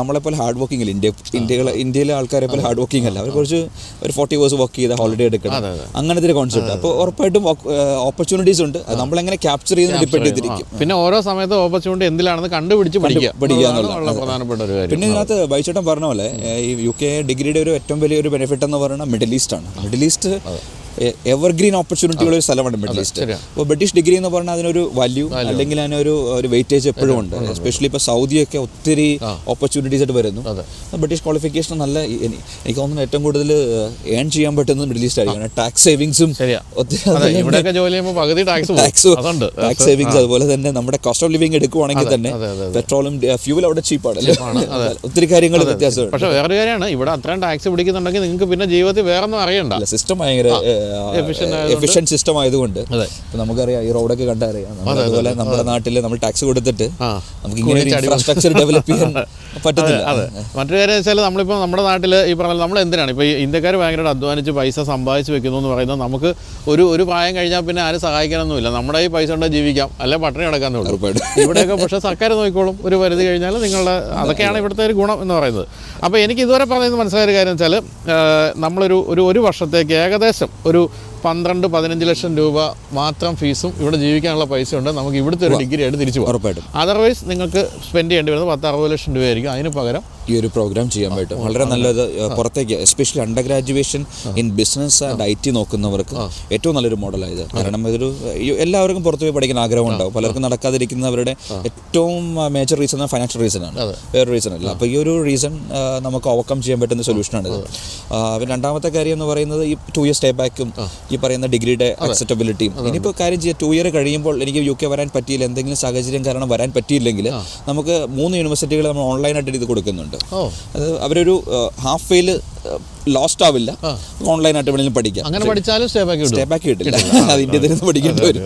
നമ്മളെപ്പോലെ ഹാർഡ് വർക്കിംഗ് ഇല്ല. ഇന്ത്യ ഇന്ത്യയിലെ ഇന്ത്യയിലെ ആൾക്കാരെ പോലെ ഹാർഡ് വർക്കിംഗ് അല്ല. അവർ കുറച്ച് ഒരു ഫോർട്ടി ഇയേഴ്സ് വർക്ക് ചെയ്ത ഹോളിഡേ എടുക്കണം. അങ്ങനത്തെ ഒരു കോൺസെപ്റ്റ് അപ്പോൾ ഉറപ്പായിട്ടും ഓപ്പർച്യൂണിറ്റീസ് ഉണ്ട്. അത് നമ്മളെങ്ങനെ ക്യാപ്ചർ ചെയ്യുന്ന ഡിപ്പെൻഡ് ചെയ്തിരിക്കും. പിന്നെ ഓരോ സമയത്ത് ഓപ്പർച്യൂണിറ്റി എന്തിലാണെന്ന് കണ്ടുപിടിച്ച് പഠിക്കുക. പ്രധാനപ്പെട്ട ഒരു കാര്യം. പിന്നെ ഇതിനകത്ത് ബൈച്ചേട്ടൻ പറഞ്ഞ പോലെ ഈ യു കെ ഡിഗ്രിയുടെ ഒരു ഏറ്റവും വലിയൊരു ബെനിഫിറ്റ് എന്ന് പറയുന്നത് മിഡിൽ ഈസ്റ്റ് ആണ്. മിഡിൽ ഈസ്റ്റ് എവർഗ്രീൻ ഓപ്പർച്യൂണിറ്റിയുള്ള ഒരു സ്ഥലമാണ് മിഡിൽ ഈസ്റ്റ് അപ്പോൾ ബ്രിട്ടീഷ് ഡിഗ്രി എന്ന് പറഞ്ഞാൽ അതിനൊരു വാല്യൂ അല്ലെങ്കിൽ അതിനൊരു ഒരു വെയിറ്റേജ് എപ്പോഴും ഉണ്ട്. എസ്പെഷ്യലി ഇപ്പോൾ സൗദിയൊക്കെ ഒത്തിരി ഓപ്പർച്യൂണിറ്റീസ് ആയിട്ട് വരുന്നു. ബ്രിട്ടീഷ് ക്വാളിഫിക്കേഷൻ നല്ല എനിക്ക് തോന്നുന്നു ഏറ്റവും കൂടുതൽ ഏൺ ചെയ്യാൻ പറ്റുന്നത് മിഡിൽ ഈസ്റ്റ് ആയിരിക്കും. ടാക്സ് സേവിങ്സും ഒത്തിരി ജോലി പകുതി ടാക്സ് ടാക്സ് സേവിങ്സ് അതുപോലെ തന്നെ നമ്മുടെ കോസ്റ്റ് ഓഫ് ലിവിംഗ് എടുക്കുവാണെങ്കിൽ തന്നെ പെട്രോളും ഫ്യൂൽ അവിടെ ചീപ്പാണ് ഒത്തിരി കാര്യങ്ങൾ വ്യത്യാസമുണ്ട്. പക്ഷേ വേറെ കാര്യമാണ് ഇവിടെ അത്രയും ടാക്സ് പിടിക്കുന്നുണ്ടെങ്കിൽ നിങ്ങൾക്ക് പിന്നെ ജീവിതത്തിൽ വേറൊന്നും അറിയണ്ട. സിസ്റ്റം ഭയങ്കര എഫിഷ്യന്റ് സിസ്റ്റം ആയതുകൊണ്ട്. നമുക്കറിയാം ഈ റോഡൊക്കെ കണ്ടറിയാം. അതുപോലെ നമ്മുടെ നാട്ടിൽ നമ്മൾ ടാക്സ് കൊടുത്തിട്ട് നമുക്ക് ഇങ്ങനെ ഒരു ഇൻഫ്രാസ്ട്രക്ചർ ഡെവലപ്പ് ചെയ്യാൻ പറ്റത്തില്ല. അതെ. മറ്റൊരു കാര്യം വെച്ചാൽ നമ്മളിപ്പോൾ നമ്മുടെ നാട്ടിൽ ഈ പറഞ്ഞ നമ്മൾ എന്തിനാണ്? ഇപ്പോൾ ഇന്ത്യക്കാർ ഭയങ്കരമായിട്ട് അധ്വാനിച്ച് പൈസ സമ്പാദിച്ച് വെക്കുന്നു എന്ന് പറയുന്നത് നമുക്ക് ഒരു ഒരു പ്രായം കഴിഞ്ഞാൽ പിന്നെ ആരും സഹായിക്കാനൊന്നുമില്ല നമ്മുടെ ഈ പൈസ ഉണ്ടെങ്കിൽ ജീവിക്കാം. അല്ലെ പട്ടിണി കിടക്കാൻ. ഇവിടെയൊക്കെ പക്ഷേ സർക്കാർ നോക്കിക്കോളും. ഒരു പരിധി കഴിഞ്ഞാൽ നിങ്ങളുടെ അതൊക്കെയാണ് ഇവിടുത്തെ ഒരു ഗുണം എന്ന് പറയുന്നത്. അപ്പോൾ എനിക്ക് ഇതുവരെ പറഞ്ഞത് മനസ്സിലായ ഒരു കാര്യം വെച്ചാൽ നമ്മളൊരു ഒരു ഒരു വർഷത്തേക്ക് ഏകദേശം ഒരു പന്ത്രണ്ട് പതിനഞ്ച് ലക്ഷം രൂപ മാത്രം ഫീസും ഇവിടെ ജീവിക്കാനുള്ള പൈസ ഉണ്ട് നമുക്ക് ഇവിടുത്തെ ഒരു ഡിഗ്രി ആയിട്ട് തിരിച്ചു ഉറപ്പായിട്ടും. അതർവൈസ് നിങ്ങൾക്ക് സ്പെൻഡ് ചെയ്യേണ്ടി വരുന്നത് പത്ത് അറുപത് ലക്ഷം രൂപയായിരിക്കും. അതിന് പകരം ഈ ഒരു പ്രോഗ്രാം ചെയ്യാൻ പറ്റും വളരെ നല്ലത് പുറത്തേക്ക് especially under graduation in business and I T നോക്കുന്നവർക്ക് ഏറ്റവും നല്ലൊരു മോഡലായത് കാരണം ഇതൊരു എല്ലാവർക്കും പുറത്തു പോയി പഠിക്കാൻ ആഗ്രഹം ഉണ്ടാവും പലർക്കും നടക്കാതിരിക്കുന്നവരുടെ ഏറ്റവും മേജർ റീസൺ ഫൈനാൻഷ്യൽ റീസൺ ആണ്. വേറെ റീസൺ അല്ല. അപ്പോൾ ഈ ഒരു റീസൺ നമുക്ക് ഓവർകം ചെയ്യാൻ പറ്റുന്ന സൊല്യൂഷനാണ് പിന്നെ രണ്ടാമത്തെ കാര്യം എന്ന് പറയുന്നത് ഈ ടു ഇയർ സ്റ്റേ ബാക്കും ഈ പറയുന്ന ഡിഗ്രിയുടെ അക്സെപ്റ്റബിലിറ്റിയും ഇനിയിപ്പോൾ കാര്യം ചെയ്യാം ടു ഇയർ കഴിയുമ്പോൾ എനിക്ക് യു കെ വരാൻ പറ്റിയില്ല എന്തെങ്കിലും സാഹചര്യം കാരണം വരാൻ പറ്റിയില്ലെങ്കിൽ നമുക്ക് മൂന്ന് യൂണിവേഴ്സിറ്റികൾ നമ്മൾ ഓൺലൈനായിട്ട് ഇത് കൊടുക്കുന്നുണ്ട്. അത് അവരൊരു ഹാഫ് ഫെയിൽ ലോസ്റ്റ് ആവില്ല ഓൺലൈനായിട്ട് വേണമെങ്കിലും പഠിക്കാം. അങ്ങനെ പഠിച്ചാലും സ്റ്റേ ബാക്ക് സ്റ്റേ ബാക്ക് കിട്ടില്ല അത് ഇന്ത്യയിൽ നിന്ന് പഠിക്കേണ്ടി വരും.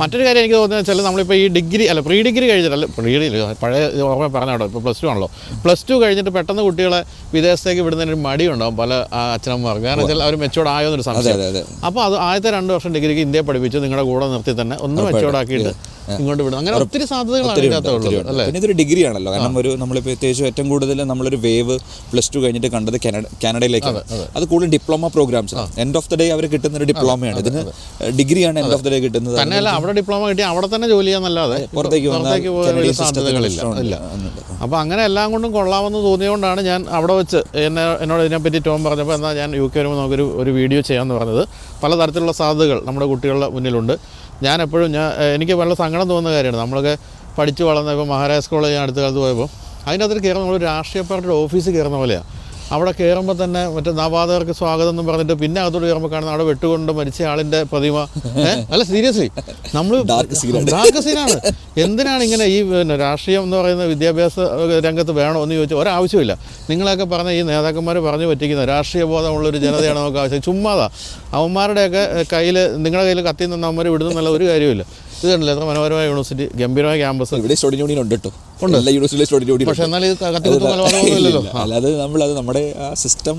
മറ്റൊരു കാര്യം എനിക്ക് തോന്നുന്നത് വെച്ചാൽ നമ്മളിപ്പോൾ ഈ ഡിഗ്രി അല്ല പ്രീ ഡിഗ്രി കഴിഞ്ഞിട്ടല്ല പ്രീ ഡിഗ്രി പഴയ ഓർമ്മ പറഞ്ഞോ ഇപ്പോൾ പ്ലസ് ടു ആണല്ലോ. പ്ലസ് ടു കഴിഞ്ഞിട്ട് പെട്ടെന്ന് കുട്ടികളെ വിദേശത്തേക്ക് വിടുന്നതിന് ഒരു മടിയുണ്ടാവും പല അച്ഛനമ്മമാർക്ക് കാരണം വെച്ചാൽ അവർ മെച്ചോർഡ് ആയോ എന്നൊരു സംശയം. അപ്പോൾ അത് ആദ്യത്തെ രണ്ട് വർഷം ഡിഗ്രിക്ക് ഇന്ത്യയെ പഠിപ്പിച്ച് നിങ്ങളുടെ കൂടെ നിർത്തി തന്നെ ഒന്ന് മെച്ചോർഡ് ആക്കിയിട്ട് ഇങ്ങോട്ട് വിടുന്നത് അങ്ങനെ ഒത്തിരി സാധ്യതകളാണ്. അല്ലേ? പിന്നെ ഇതൊരു ഡിഗ്രി ആണല്ലോ. കാരണം ഒരു നമ്മളിപ്പോൾ പ്രത്യേകിച്ച് ഏറ്റവും കൂടുതൽ നമ്മളൊരു വേവ് പ്ലസ് ടു കഴിഞ്ഞിട്ട് കണ്ടത് കാനഡ കാനഡയിലേക്കാണ് അത് കൂടുതൽ diploma programmes end of the day അവർ കിട്ടുന്ന ഒരു ഡിപ്ലോമയാണ് ഇതിന് ഡിഗ്രിയാണ് എൻഡ് ഓഫ് ദ ഡേ കിട്ടുന്നത്. തന്നെയല്ല അവിടെ ഡിപ്ലോമ കിട്ടി അവിടെ തന്നെ ജോലി ചെയ്യാന്നല്ലാതെ പുറത്തേക്ക് അപ്പൊ പുറത്തേക്ക് പോകാൻ സാധ്യതകളില്ല ഇല്ല. അപ്പോൾ അങ്ങനെ എല്ലാം കൊണ്ടും കൊള്ളാമെന്ന് തോന്നിയതുകൊണ്ടാണ് ഞാൻ അവിടെ വെച്ച് എന്നെ എന്നോട് ഇതിനെപ്പറ്റി ടോം പറഞ്ഞപ്പോൾ എന്നാൽ ഞാൻ യു കെ വരുമ്പോൾ നമുക്കൊരു ഒരു വീഡിയോ ചെയ്യാമെന്ന് പറഞ്ഞത്. പലതരത്തിലുള്ള സാധ്യതകൾ നമ്മുടെ കുട്ടികളുടെ മുന്നിലുണ്ട്. ഞാൻ എപ്പോഴും ഞാൻ എനിക്ക് വളരെ സങ്കടം തോന്നുന്ന കാര്യമാണ്. നമ്മളൊക്കെ പഠിച്ചു വളർന്നപ്പോൾ മഹാരാജ് കോളേജ് ഞാൻ അടുത്ത കാലത്ത് പോയപ്പോൾ അതിനകത്ത് കയറുന്ന നമ്മൾ രാഷ്ട്രീയ പാർട്ടിയുടെ ഓഫീസിൽ കയറുന്ന പോലെയാണ് അവിടെ കയറുമ്പോൾ തന്നെ മറ്റേ നവാദകർക്ക് സ്വാഗതം എന്ന് പറഞ്ഞിട്ട് പിന്നെ അതോട് കയറുമ്പോൾ കാണുന്ന അവിടെ വെട്ടുകൊണ്ട് മരിച്ച ആളിന്റെ പ്രതിമ? അല്ല സീരിയസ്ലി നമ്മൾ ഡാർക്ക് സീനാണ് എന്തിനാണ് ഇങ്ങനെ ഈ പിന്നെ രാഷ്ട്രീയം എന്ന് പറയുന്ന വിദ്യാഭ്യാസ രംഗത്ത് വേണോ എന്ന് ചോദിച്ചാൽ ഒരാവശ്യമില്ല. നിങ്ങളൊക്കെ പറഞ്ഞ ഈ നേതാക്കന്മാർ പറഞ്ഞു പറ്റിക്കുന്ന രാഷ്ട്രീയ ബോധമുള്ളൊരു ജനതയാണ് നമുക്ക് ആവശ്യം? ചുമ്മാതാ. അവന്മാരുടെയൊക്കെ കയ്യിൽ നിങ്ങളുടെ കയ്യിൽ കത്തി നിന്ന് അവന്മാർ വിടുന്നുള്ള ഒരു കാര്യമില്ല ഇത് കണ്ടില്ല എത്ര മനോഹരമായ യൂണിവേഴ്സിറ്റി ഗംഭീരമായ ക്യാമ്പസ്. ഇവിടെ സ്റ്റോഡി യൂണിയൻ ഉണ്ട് കേട്ടോ എല്ലാ യൂണിവേഴ്സിറ്റിയിലും സ്റ്റോഡി യൂണിയൻ പക്ഷെ എന്നാൽ ഇത് കത്തിക്കുത്തു കൊലപാതകമൊന്നുമില്ലല്ലോ അല്ലാതെ നമ്മൾ അത് നമ്മുടെ ആ സിസ്റ്റം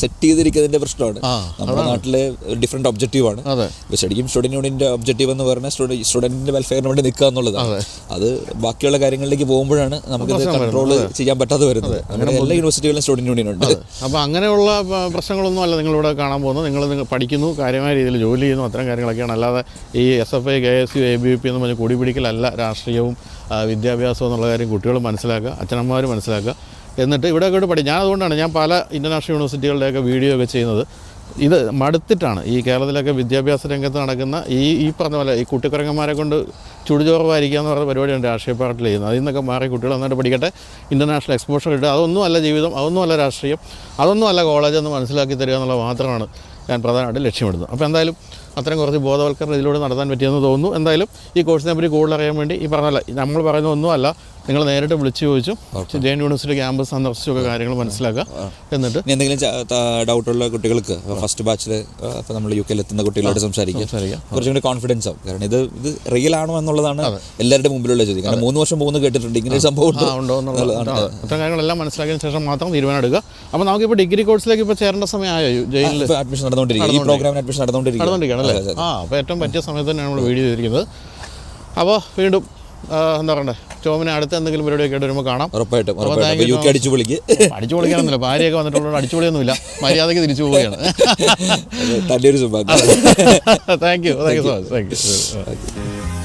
സെറ്റ് ചെയ്തിരിക്കുന്നതിന്റെ പ്രശ്നമാണ്. നമ്മുടെ നാട്ടിലെ ഡിഫറെന്റ് ഒബ്ജക്റ്റീവ് ആണ്. ശരിക്കും സ്റ്റുഡന്റ് യൂണിയന്റെ ഒബ്ജക്റ്റീവ് എന്ന് പറഞ്ഞാൽ സ്റ്റുഡന്റിന്റെ വെൽഫെയറിന് വേണ്ടി നിൽക്കുക എന്നുള്ളതാണ്. അത്. ബാക്കിയുള്ള കാര്യങ്ങളിലേക്ക് പോകുമ്പോഴാണ് നമുക്ക് കൺട്രോൾ ചെയ്യാൻ പറ്റാതെ വരുന്നത്. അങ്ങനെ എല്ലാ യൂണിവേഴ്സിറ്റികളിലും സ്റ്റുഡന്റ് യൂണിയൻ ഉണ്ട്. അപ്പോൾ അങ്ങനെയുള്ള പ്രശ്നങ്ങളൊന്നും അല്ല നിങ്ങളിവിടെ കാണാൻ പോകുന്നത്. നിങ്ങൾ നിങ്ങൾ പഠിക്കുന്നു കാര്യമായ രീതിയിൽ ജോലി ചെയ്യുന്നു അത്തരം കാര്യങ്ങളൊക്കെയാണ്. അല്ലാതെ ഈ S F I K S U A B V P എന്ന് പറഞ്ഞ കൂടി പിടിക്കലല്ല രാഷ്ട്രീയവും വിദ്യാഭ്യാസവും എന്നുള്ള കാര്യം കുട്ടികൾ മനസ്സിലാക്കുക അച്ഛനമ്മമാർ മനസ്സിലാക്കുക. എന്നിട്ട് ഇവിടെ കൂടെ പഠി ഞാൻ അതുകൊണ്ടാണ് ഞാൻ പല ഇന്റർനാഷണൽ യൂണിവേഴ്സിറ്റികളുടെയൊക്കെ വീഡിയോ ഒക്കെ ചെയ്യുന്നത്. ഇത് മടുത്തിട്ടാണ് ഈ കേരളത്തിലൊക്കെ വിദ്യാഭ്യാസ രംഗത്ത് നടക്കുന്ന ഈ ഈ പറഞ്ഞ പോലെ ഈ കുട്ടിക്കുരങ്ങന്മാരെ കൊണ്ട് ചുടുചോറവായിരിക്കുക എന്ന് പറയുന്ന പരിപാടിയാണ് രാഷ്ട്രീയ പാർട്ടിയിൽ ചെയ്യുന്നത്. അതിൽ നിന്നൊക്കെ മാറി കുട്ടികൾ നന്നായിട്ട് പഠിക്കട്ടെ. ഇന്റർനാഷണൽ എക്സ്പോഷർ കിട്ടുക. അതൊന്നും അല്ല ജീവിതം അതൊന്നും അല്ല രാഷ്ട്രീയം അതൊന്നും അല്ല കോളേജ് എന്ന് മനസ്സിലാക്കി തരിക എന്നുള്ളത് മാത്രമാണ് ഞാൻ പ്രധാനമായിട്ട് ലക്ഷ്യമിടുന്നത്. അപ്പോൾ എന്തായാലും അത്തരം കുറച്ച് ബോധവൽക്കരണം ഇതിലൂടെ നടത്താൻ പറ്റിയെന്ന് തോന്നുന്നു. എന്തായാലും ഈ കോഴ്സിനെപ്പറ്റി കൂടുതൽ അറിയാൻ വേണ്ടി ഈ പറഞ്ഞല്ല നമ്മൾ പറയുന്ന ഒന്നുമല്ല. നിങ്ങൾ നേരിട്ട് വിളിച്ചു ചോദിച്ചു ജെയിൻ യൂണിവേഴ്സിറ്റി ക്യാമ്പസ് സന്ദർശിച്ചൊക്കെ കാര്യങ്ങൾ മനസ്സിലാക്കുക എന്നിട്ട് എന്തെങ്കിലും ഡൗട്ടുള്ള കുട്ടികൾക്ക് ഫസ്റ്റ് ബാച്ചിൽ അപ്പോൾ നമ്മൾ യു കെയിൽ എത്തുന്ന കുട്ടികളോട് സംസാരിക്കുക സംസാരിക്കാം. കുറച്ചും കൂടി കോൺഫിഡൻസ് ആവും. കാരണം ഇത് ഇത് റിയൽ ആണോ എന്നുള്ളതാണ് എല്ലാവരുടെ മുമ്പിലുള്ള ചോദ്യം. കാരണം മൂന്ന് വർഷം പോകുന്ന കേട്ടിട്ടുണ്ട്. ഇങ്ങനെ ഒരു സംഭവം ഉണ്ടോ. എന്നുള്ളതാണ് അതെ. അത്തരം കാര്യങ്ങളെല്ലാം മനസ്സിലാക്കിയതിന് ശേഷം മാത്രം തീരുമാനം എടുക്കുക അപ്പോൾ നമുക്കിപ്പോൾ ഡിഗ്രി കോഴ്സിലേക്ക് ഇപ്പോൾ ചേരേണ്ട സമയമായോ? ജയിലിൽ അഡ്മിഷൻ നടന്നുകൊണ്ടിരിക്കുക. ഈ പ്രോഗ്രാമിന് അഡ്മിഷൻ നടന്നുകൊണ്ടിരിക്കുക. നടന്നുകൊണ്ടിരിക്കുകയാണ് അല്ലേ? ആ അപ്പോൾ ഏറ്റവും പറ്റിയ സമയത്ത് തന്നെയാണ് നമ്മൾ വീഡിയോ ചെയ്തിരിക്കുന്നത്. അപ്പോൾ വീണ്ടും എന്താ പറയണ്ടേ? ടോമിനെ അടുത്ത എന്തെങ്കിലും പരിപാടിയൊക്കെ ആയിട്ട് വരുമ്പോൾ കാണാം. ഉറപ്പായിട്ടും thank ഉറപ്പായിട്ടും യു കെ അടിച്ചു പൊളിക്ക്. അടിച്ചു പൊളിക്കാനൊന്നുമില്ല ഭാര്യയൊക്കെ വന്നിട്ടുള്ള അടിച്ചു പൊളിയൊന്നുമില്ല. മര്യാദയ്ക്ക് തിരിച്ചു പോവുകയാണ്. Thank you thank you so much thank you